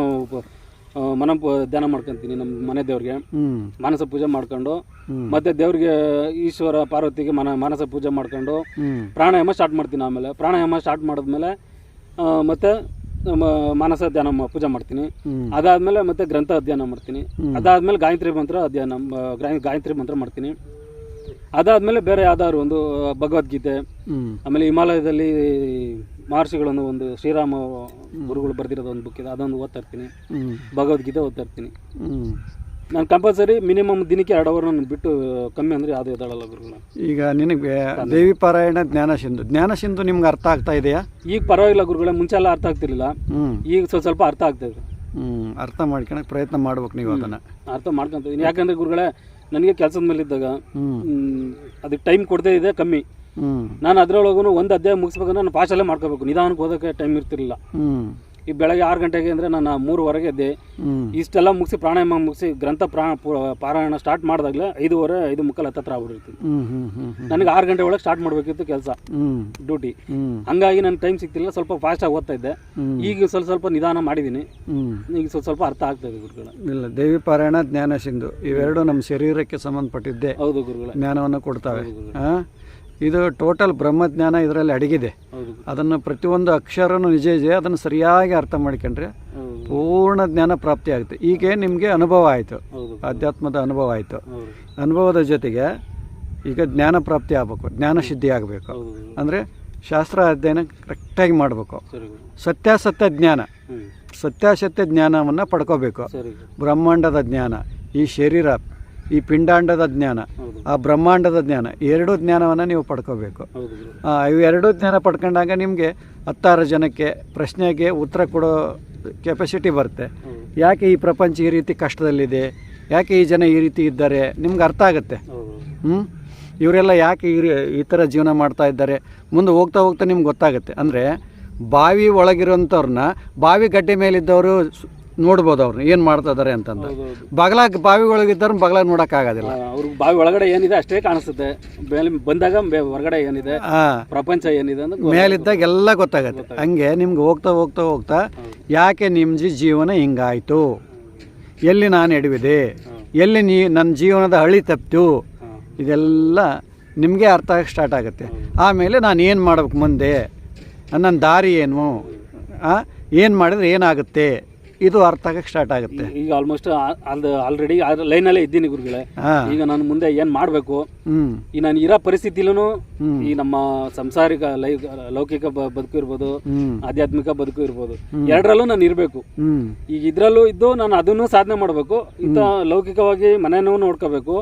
ಆ, ಮನ ಪ- ಧ್ಯಾನ ಮಾಡ್ಕೊಂತೀನಿ ನಮ್ಮ ಮನೆ ದೇವ್ರಿಗೆ. ಹ್ಮ್. ಮಾನಸ ಪೂಜೆ ಮಾಡ್ಕೊಂಡು ಹ್ಮ್. ಮತ್ತೆ ದೇವ್ರಿಗೆ ಈಶ್ವರ ಪಾರ್ವತಿಗೆ ಮನ ಮಾನಸ ಪೂಜೆ ಮಾಡ್ಕೊಂಡು ಹ್ಮ್. ಪ್ರಾಣಾಯಾಮ ಸ್ಟಾರ್ಟ್ ಮಾಡ್ತೀನಿ ಆಮೇಲೆ. ಪ್ರಾಣಾಯಾಮ ಸ್ಟಾರ್ಟ್ ಮಾಡಿದ್ಮೇಲೆ ಆ, ಮತ್ತೆ ಮಾನಸ ಧ್ಯಾನ ಮ- ಪೂಜೆ ಮಾಡ್ತೀನಿ. ಅದಾದ್ಮೇಲೆ ಮತ್ತೆ ಗ್ರಂಥ ಅಧ್ಯಯನ ಮಾಡ್ತೀನಿ. ಅದಾದ್ಮೇಲೆ ಗಾಯತ್ರಿ ಮಂತ್ರ ಅಧ್ಯಯನ ಗಾಯತ್ರಿ ಮಂತ್ರ ಮಾಡ್ತೀನಿ. ಅದಾದ್ಮೇಲೆ ಬೇರೆ ಯಾವ್ದಾದ್ರು ಒಂದು ಭಗವದ್ಗೀತೆ ಆಮೇಲೆ ಹಿಮಾಲಯದಲ್ಲಿ ಮಹರ್ಷಿಗಳನ್ನು ಒಂದು ಶ್ರೀರಾಮ ಗುರುಗಳು ಬರೆದಿರೋದು ಒಂದು ಬುಕ್ ಇದೆ ಅದೊಂದು ಓದ್ತಾ ಇರ್ತೀನಿ. ಭಗವದ್ಗೀತೆ ಓದ್ತಾ ಇರ್ತೀನಿ. ನಾನು ಕಂಪಲ್ಸರಿ ಮಿನಿಮಮ್ ದಿನಕ್ಕೆ ಎರಡು ಅವರ್ ನಾನು ಬಿಟ್ಟು ಕಮ್ಮಿ ಅಂದರೆ ಯಾವುದೇ ಎದ್ದಾಳಲ್ಲ ಗುರುಗಳು. ಈಗ ನಿನಗೆ ದೇವಿ ಪಾರಾಯಣ ಜ್ಞಾನ ಸಿಂಧು. ಜ್ಞಾನ ಸಿಂಧು ನಿಮ್ಗೆ ಅರ್ಥ ಆಗ್ತಾ ಇದೆಯಾ? ಈಗ ಪರವಾಗಿಲ್ಲ ಗುರುಗಳೇ ಮುಂಚೆ ಎಲ್ಲ ಅರ್ಥ ಆಗ್ತಿರ್ಲಿಲ್ಲ. ಈಗ ಸ್ವಲ್ಪ ಸ್ವಲ್ಪ ಅರ್ಥ ಆಗ್ತಾ ಇದೆ. ಅರ್ಥ ಮಾಡ್ಕೊಳಕ್ಕೆ ಪ್ರಯತ್ನ ಮಾಡ್ಬೇಕು ನೀವು ಅದನ್ನ. ಅರ್ಥ ಮಾಡ್ಕೊಂತೀನಿ ಯಾಕಂದ್ರೆ ಗುರುಗಳೇ ನನಗೆ ಕೆಲಸದ ಮೇಲೆ ಇದ್ದಾಗ ಅದಕ್ಕೆ ಟೈಮ್ ಕೊಡದೇ ಇದೆ ಕಮ್ಮಿ. ನಾನು ಅದರೊಳಗೂ ಒಂದು ಅಧ್ಯಾಯ ಮುಗಿಸ್ಬೇಕಂದ್ರೆ ನಾನು ಪಾಶಲ್ಲೇ ಮಾಡ್ಕೋಬೇಕು. ನಿಧಾನಕ್ಕೆ ಓದೋಕ್ಕೆ ಟೈಮ್ ಇರ್ತಿರ್ಲಿಲ್ಲ. ಈ ಬೆಳಗ್ಗೆ ಆರು ಗಂಟೆಗೆ ಅಂದರೆ ನಾನು ಮೂರುವರೆಗೆ ಎದ್ದೆ. ಇಷ್ಟೆಲ್ಲ ಮುಗಿಸಿ ಪ್ರಾಣಾಯಾಮ ಮುಗಿಸಿ ಗ್ರಂಥ ಪ್ರಾ ಪಾರಾಯಣ ಸ್ಟಾರ್ಟ್ ಮಾಡಿದಾಗಲೇ ಐದುವರೆ ಐದು ಮುಕ್ಕಲ್ ಹತ್ತತ್ರ ಆಗ್ಬಿಟ್ಟಿರ್ತೀನಿ. ನನಗೆ ಆರು ಗಂಟೆ ಒಳಗೆ ಸ್ಟಾರ್ಟ್ ಮಾಡಬೇಕಿತ್ತು ಕೆಲಸ. ಡ್ಯೂಟಿ ಹಂಗಾಗಿ ನನಗೆ ಟೈಮ್ ಸಿಗ್ತಿಲ್ಲ ಸ್ವಲ್ಪ ಫಾಸ್ಟಾಗಿ ಓದ್ತಾ ಇದ್ದೆ. ಈಗ ಸ್ವಲ್ಪ ಸ್ವಲ್ಪ ನಿಧಾನ ಮಾಡಿದ್ದೀನಿ ಈಗ ಸ್ವಲ್ಪ ಸ್ವಲ್ಪ ಅರ್ಥ ಆಗ್ತಾ ಇದೆ ಗುರುಗಳ. ಇಲ್ಲ ದೇವಿ ಪಾರಾಯಣ ಜ್ಞಾನ ಸಿಂಧು ಇವೆರಡು ನಮ್ಮ ಶರೀರಕ್ಕೆ ಸಂಬಂಧಪಟ್ಟಿದ್ದೆ ಹೌದು ಗುರುಗಳ. ಜ್ಞಾನವನ್ನು ಕೊಡ್ತಾವೆ? ಇದು ಟೋಟಲ್ ಬ್ರಹ್ಮಜ್ಞಾನ ಇದರಲ್ಲಿ ಅಡಗಿದೆ. ಅದನ್ನು ಪ್ರತಿಯೊಂದು ಅಕ್ಷರನೂ ನಿಜ ಇದೆ ಅದನ್ನು ಸರಿಯಾಗಿ ಅರ್ಥ ಮಾಡ್ಕೊಂಡ್ರೆ ಪೂರ್ಣ ಜ್ಞಾನ ಪ್ರಾಪ್ತಿ ಆಗುತ್ತೆ. ಈಗ ನಿಮಗೆ ಅನುಭವ ಆಯಿತು. ಆಧ್ಯಾತ್ಮದ ಅನುಭವ ಆಯಿತು. ಅನುಭವದ ಜೊತೆಗೆ ಈಗ ಜ್ಞಾನ ಪ್ರಾಪ್ತಿ ಆಗಬೇಕು. ಜ್ಞಾನ ಸಿದ್ಧಿ ಆಗಬೇಕು. ಅಂದರೆ ಶಾಸ್ತ್ರ ಅಧ್ಯಯನ ಕರೆಕ್ಟಾಗಿ ಮಾಡಬೇಕು. ಸತ್ಯಾಸತ್ಯ ಜ್ಞಾನ. ಸತ್ಯಾಸತ್ಯ ಜ್ಞಾನವನ್ನು ಪಡ್ಕೋಬೇಕು. ಬ್ರಹ್ಮಾಂಡದ ಜ್ಞಾನ. ಈ ಶರೀರ ಈ ಪಿಂಡಾಂಡದ ಜ್ಞಾನ ಆ ಬ್ರಹ್ಮಾಂಡದ ಜ್ಞಾನ ಎರಡೂ ಜ್ಞಾನವನ್ನು ನೀವು ಪಡ್ಕೋಬೇಕು. ಇವೆರಡೂ ಜ್ಞಾನ ಪಡ್ಕೊಂಡಾಗ ನಿಮಗೆ ಹತ್ತಾರು ಜನಕ್ಕೆ ಪ್ರಶ್ನೆಗೆ ಉತ್ತರ ಕೊಡೋ ಕೆಪಾಸಿಟಿ ಬರುತ್ತೆ. ಯಾಕೆ ಈ ಪ್ರಪಂಚ ಈ ರೀತಿ ಕಷ್ಟದಲ್ಲಿದೆ? ಯಾಕೆ ಈ ಜನ ಈ ರೀತಿ ಇದ್ದಾರೆ? ನಿಮ್ಗೆ ಅರ್ಥ ಆಗುತ್ತೆ. ಹ್ಞೂ ಇವರೆಲ್ಲ ಯಾಕೆ ಈ ಈ ಥರ ಜೀವನ ಮಾಡ್ತಾ ಇದ್ದಾರೆ? ಮುಂದೆ ಹೋಗ್ತಾ ಹೋಗ್ತಾ ನಿಮ್ಗೆ ಗೊತ್ತಾಗುತ್ತೆ. ಅಂದರೆ ಬಾವಿ ಒಳಗಿರೋಂಥವ್ರನ್ನ ಬಾವಿ ಗಡ್ಡೆ ಮೇಲಿದ್ದವರು ನೋಡ್ಬೋದು ಅವ್ರನ್ನ ಏನು ಮಾಡ್ತಾ ಇದ್ದಾರೆ ಅಂತಂದು ಬಗಲ ಹೌದು ಬಗಲಾಗ ಬಾವಿ ಒಳಗಿದ್ದವ್ರನ್ನ ಬಗಲಾಗ ನೋಡೋಕ್ಕಾಗೋದಿಲ್ಲ ಅವ್ರಿಗೆ ಬಾವಿ ಒಳಗಡೆ ಏನಿದೆ ಅಷ್ಟೇ ಕಾಣಿಸುತ್ತೆ. ಮೇಲೆ ಬಂದಾಗ ಹೊರಗಡೆ ಏನಿದೆ ಪ್ರಪಂಚ ಏನಿದೆ ಮೇಲಿದ್ದಾಗ ಎಲ್ಲ ಗೊತ್ತಾಗತ್ತೆ. ಹಂಗೆ ನಿಮ್ಗೆ ಹೋಗ್ತಾ ಹೋಗ್ತಾ ಹೋಗ್ತಾ ಯಾಕೆ ನಿಮ್ಮ ಜೀವನ ಹಿಂಗಾಯ್ತು? ಎಲ್ಲಿ ನಾನು ಎಡವಿದೆ? ಎಲ್ಲಿ ನೀ ನನ್ನ ಜೀವನದ ಹಳಿ ತಪ್ಪಿತು ಇದೆಲ್ಲ ನಿಮಗೆ ಅರ್ಥ ಆಗಕ್ಕೆ ಸ್ಟಾರ್ಟ್ ಆಗುತ್ತೆ. ಆಮೇಲೆ ನಾನು ಏನು ಮಾಡ್ಬೇಕು ಮುಂದೆ? ನನ್ನ ದಾರಿ ಏನು? ಏನು ಮಾಡಿದ್ರೆ ಏನಾಗುತ್ತೆ? ಇದು ಅರ್ಥ ಆಗಕ್ಕೆ ಸ್ಟಾರ್ಟ್ ಆಗುತ್ತೆ. ಈಗ ಆಲ್ಮೋಸ್ಟ್ ಅದು ಆಲ್ರೆಡಿ ಲೈನಲ್ಲೇ ಇದ್ದೀನಿ ಗುರುಗಳೇ. ಹಾಂ. ಈಗ ನಾನು ಮುಂದೆ ಏನ್ ಮಾಡ್ಬೇಕು? ಈ ನಾನು ಇರೋ ಪರಿಸ್ಥಿತಿಲೂ ಈ ನಮ್ಮ ಸಂಸಾರಿಕ ಲೈ ಲೌಕಿಕ ಬ- ಬದುಕು ಇರ್ಬೋದು ಆಧ್ಯಾತ್ಮಿಕ ಬದುಕು ಇರ್ಬೋದು. ಎರಡರಲ್ಲೂ ನಾನು ಇರಬೇಕು. ಈಗ ಇದ್ರಲ್ಲೂ ಇದ್ದು ನಾನು ಅದನ್ನು ಸಾಧನೆ ಮಾಡಬೇಕು. ಇಂತ ಲೌಕಿಕವಾಗಿ ಮನೆನೂ ನೋಡ್ಕೋಬೇಕು.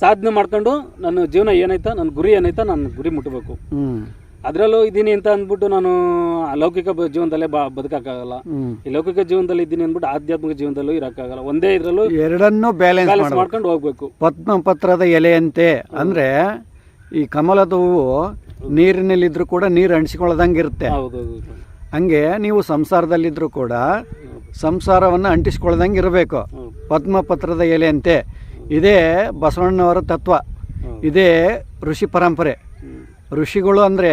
ಸಾಧನೆ ಮಾಡ್ಕೊಂಡು ನನ್ನ ಜೀವನ ಏನೈತ ನನ್ನ ಗುರಿ ಏನೈತ ನನ್ನ ಗುರಿ ಮುಟ್ಟಬೇಕು ಅದರಲ್ಲೂ ಇದ್ದೀನಿ ಅಂತ ಅಂದ್ಬಿಟ್ಟು ನಾನು ಲೌಕಿಕ ಬ- ಜೀವನದಲ್ಲೇ ಬಾ ಬದುಕಕ್ಕಾಗಲ್ಲ. ಹ್ಞೂ ಈ ಲೌಕಿಕ ಜೀವನದಲ್ಲಿ ಇದ್ದೀನಿ ಅಂದ್ಬಿಟ್ಟು ಆಧ್ಯಾತ್ಮಿಕ ಜೀವನದಲ್ಲೂ ಇರೋಕ್ಕಾಗಲ್ಲ. ಒಂದೇ ಇದರಲ್ಲೂ ಎರಡನ್ನೂ ಬ್ಯಾಲೆನ್ಸ್ ಬ್ಯಾಲೆನ್ಸ್ ಮಾಡಬೇಕು. ಮಾಡ್ಕೊಂಡು ಹೋಗ್ಬೇಕು. ಪದ್ಮಪತ್ರದ ಎಲೆಯಂತೆ. ಅಂದ್ರೆ ಈ ಕಮಲದ ಹೂವು ನೀರಿನಲ್ಲಿದ್ದರೂ ಕೂಡ ನೀರು ಅಂಟಿಸ್ಕೊಳ್ಳೋದಂಗೆ ಇರುತ್ತೆ ಹಂಗೆ ನೀವು ಸಂಸಾರದಲ್ಲಿದ್ದರೂ ಕೂಡ ಸಂಸಾರವನ್ನು ಅಂಟಿಸ್ಕೊಳ್ಳೋದಂಗೆ ಇರಬೇಕು ಹೌದು. ಪದ್ಮಪತ್ರದ ಎಲೆಯಂತೆ. ಇದೇ ಬಸವಣ್ಣನವರ ತತ್ವ. ಹೌದು. ಇದೇ ಋಷಿ ಪರಂಪರೆ. ಹ್ಮ್. ಋಷಿಗಳು ಅಂದರೆ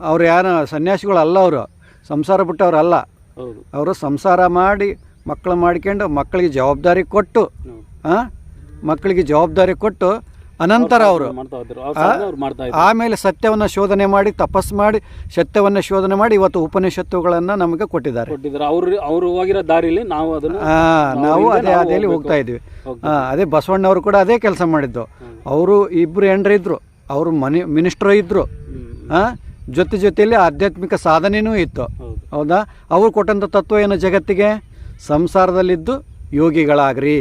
ಅವ್ರು ಯಾರು ಸನ್ಯಾಸಿಗಳು ಅಲ್ಲ ಅವರು ಸಂಸಾರ ಬಿಟ್ಟವ್ರು ಅಲ್ಲ ಹೌದು. ಅವರು ಸಂಸಾರ ಮಾಡಿ ಮಕ್ಕಳು ಮಾಡ್ಕೊಂಡು ಮಕ್ಕಳಿಗೆ ಜವಾಬ್ದಾರಿ ಕೊಟ್ಟು ಹಾಂ ಮಕ್ಕಳಿಗೆ ಜವಾಬ್ದಾರಿ ಕೊಟ್ಟು ಅನಂತರ ಅವರು ಆಮೇಲೆ ಸತ್ಯವನ್ನು ಶೋಧನೆ ಮಾಡಿ ತಪಸ್ಸು ಮಾಡಿ ಸತ್ಯವನ್ನು ಶೋಧನೆ ಮಾಡಿ ಇವತ್ತು ಉಪನಿಷತ್ತುಗಳನ್ನು ನಮಗೆ ಕೊಟ್ಟಿದ್ದಾರೆ. ಅವರು ಅವರು ಹೋಗಿರೋ ದಾರಿಲಿ ನಾವು ಅದನ್ನು ನಾವು ಅದೇ ಹಾದಿಯಲ್ಲಿ ಹೋಗ್ತಾ ಇದ್ವಿ ಅದೇ ಬಸವಣ್ಣವರು ಕೂಡ ಅದೇ ಕೆಲಸ ಮಾಡಿದ್ದು. ಅವರು ಇಬ್ಬರು ಹೆಂಡ್ರು ಇದ್ರು ಅವರು ಮನಿ ಮಿನಿಸ್ಟ್ರು ಇದ್ದರು. ಜೊತೆ ಜೊತೆಯಲ್ಲಿ ಆಧ್ಯಾತ್ಮಿಕ ಸಾಧನೆಯೂ ಇತ್ತು. ಹೌದಾ. ಅವರು ಕೊಟ್ಟಂಥ ತತ್ವ ಏನು ಜಗತ್ತಿಗೆ? ಸಂಸಾರದಲ್ಲಿದ್ದು ಯೋಗಿಗಳಾಗ್ರಿ.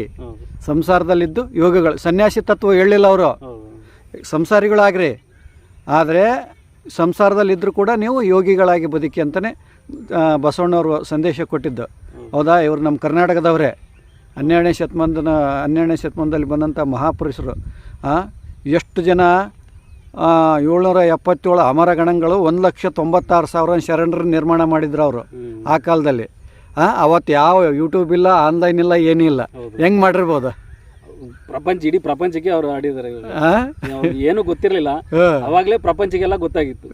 ಸಂಸಾರದಲ್ಲಿದ್ದು ಯೋಗಿಗಳು. ಸನ್ಯಾಸಿ ತತ್ವ ಹೇಳಿಲ್ಲ ಅವರು. ಸಂಸಾರಿಗಳಾಗ್ರಿ. ಆದರೆ ಸಂಸಾರದಲ್ಲಿದ್ದರೂ ಕೂಡ ನೀವು ಯೋಗಿಗಳಾಗಿ ಬದುಕಿ ಅಂತಲೇ ಬಸವಣ್ಣವರು ಸಂದೇಶ ಕೊಟ್ಟಿದ್ದು. ಹೌದಾ. ಇವರು ನಮ್ಮ ಕರ್ನಾಟಕದವರೇ. ಹನ್ನೆರಡನೇ ಶತಮಾನದ ಹನ್ನೆರಡನೇ ಶತಮಾನದಲ್ಲಿ ಬಂದಂಥ ಮಹಾಪುರುಷರು. ಎಷ್ಟು ಜನ ಏಳ್ನೂರ ಎಪ್ಪತ್ತೇಳು ಅಮರ ಗಣಗಳು ಒಂದು ಲಕ್ಷ ತೊಂಬತ್ತಾರು ಸಾವಿರ ಶರಣರು ನಿರ್ಮಾಣ ಮಾಡಿದ್ರು ಅವರು ಆ ಕಾಲದಲ್ಲಿ. ಹಾಂ ಅವತ್ತು ಯಾವ ಯೂಟ್ಯೂಬ್ ಇಲ್ಲ ಆನ್ಲೈನ್ ಇಲ್ಲ ಏನಿಲ್ಲ ಹೆಂಗ್ ಮಾಡಿರ್ಬೋದು? ಪ್ರಪಂಚ ಇಡೀ ಪ್ರಪಂಚಕ್ಕೆ ಅವ್ರು ಆಡಿದ್ದಾರೆ ಏನು ಗೊತ್ತಿರಲಿಲ್ಲ. ಅವಾಗಲೇ ಪ್ರಪಂಚಕ್ಕೆಲ್ಲ ಗೊತ್ತಾಗಿತ್ತು.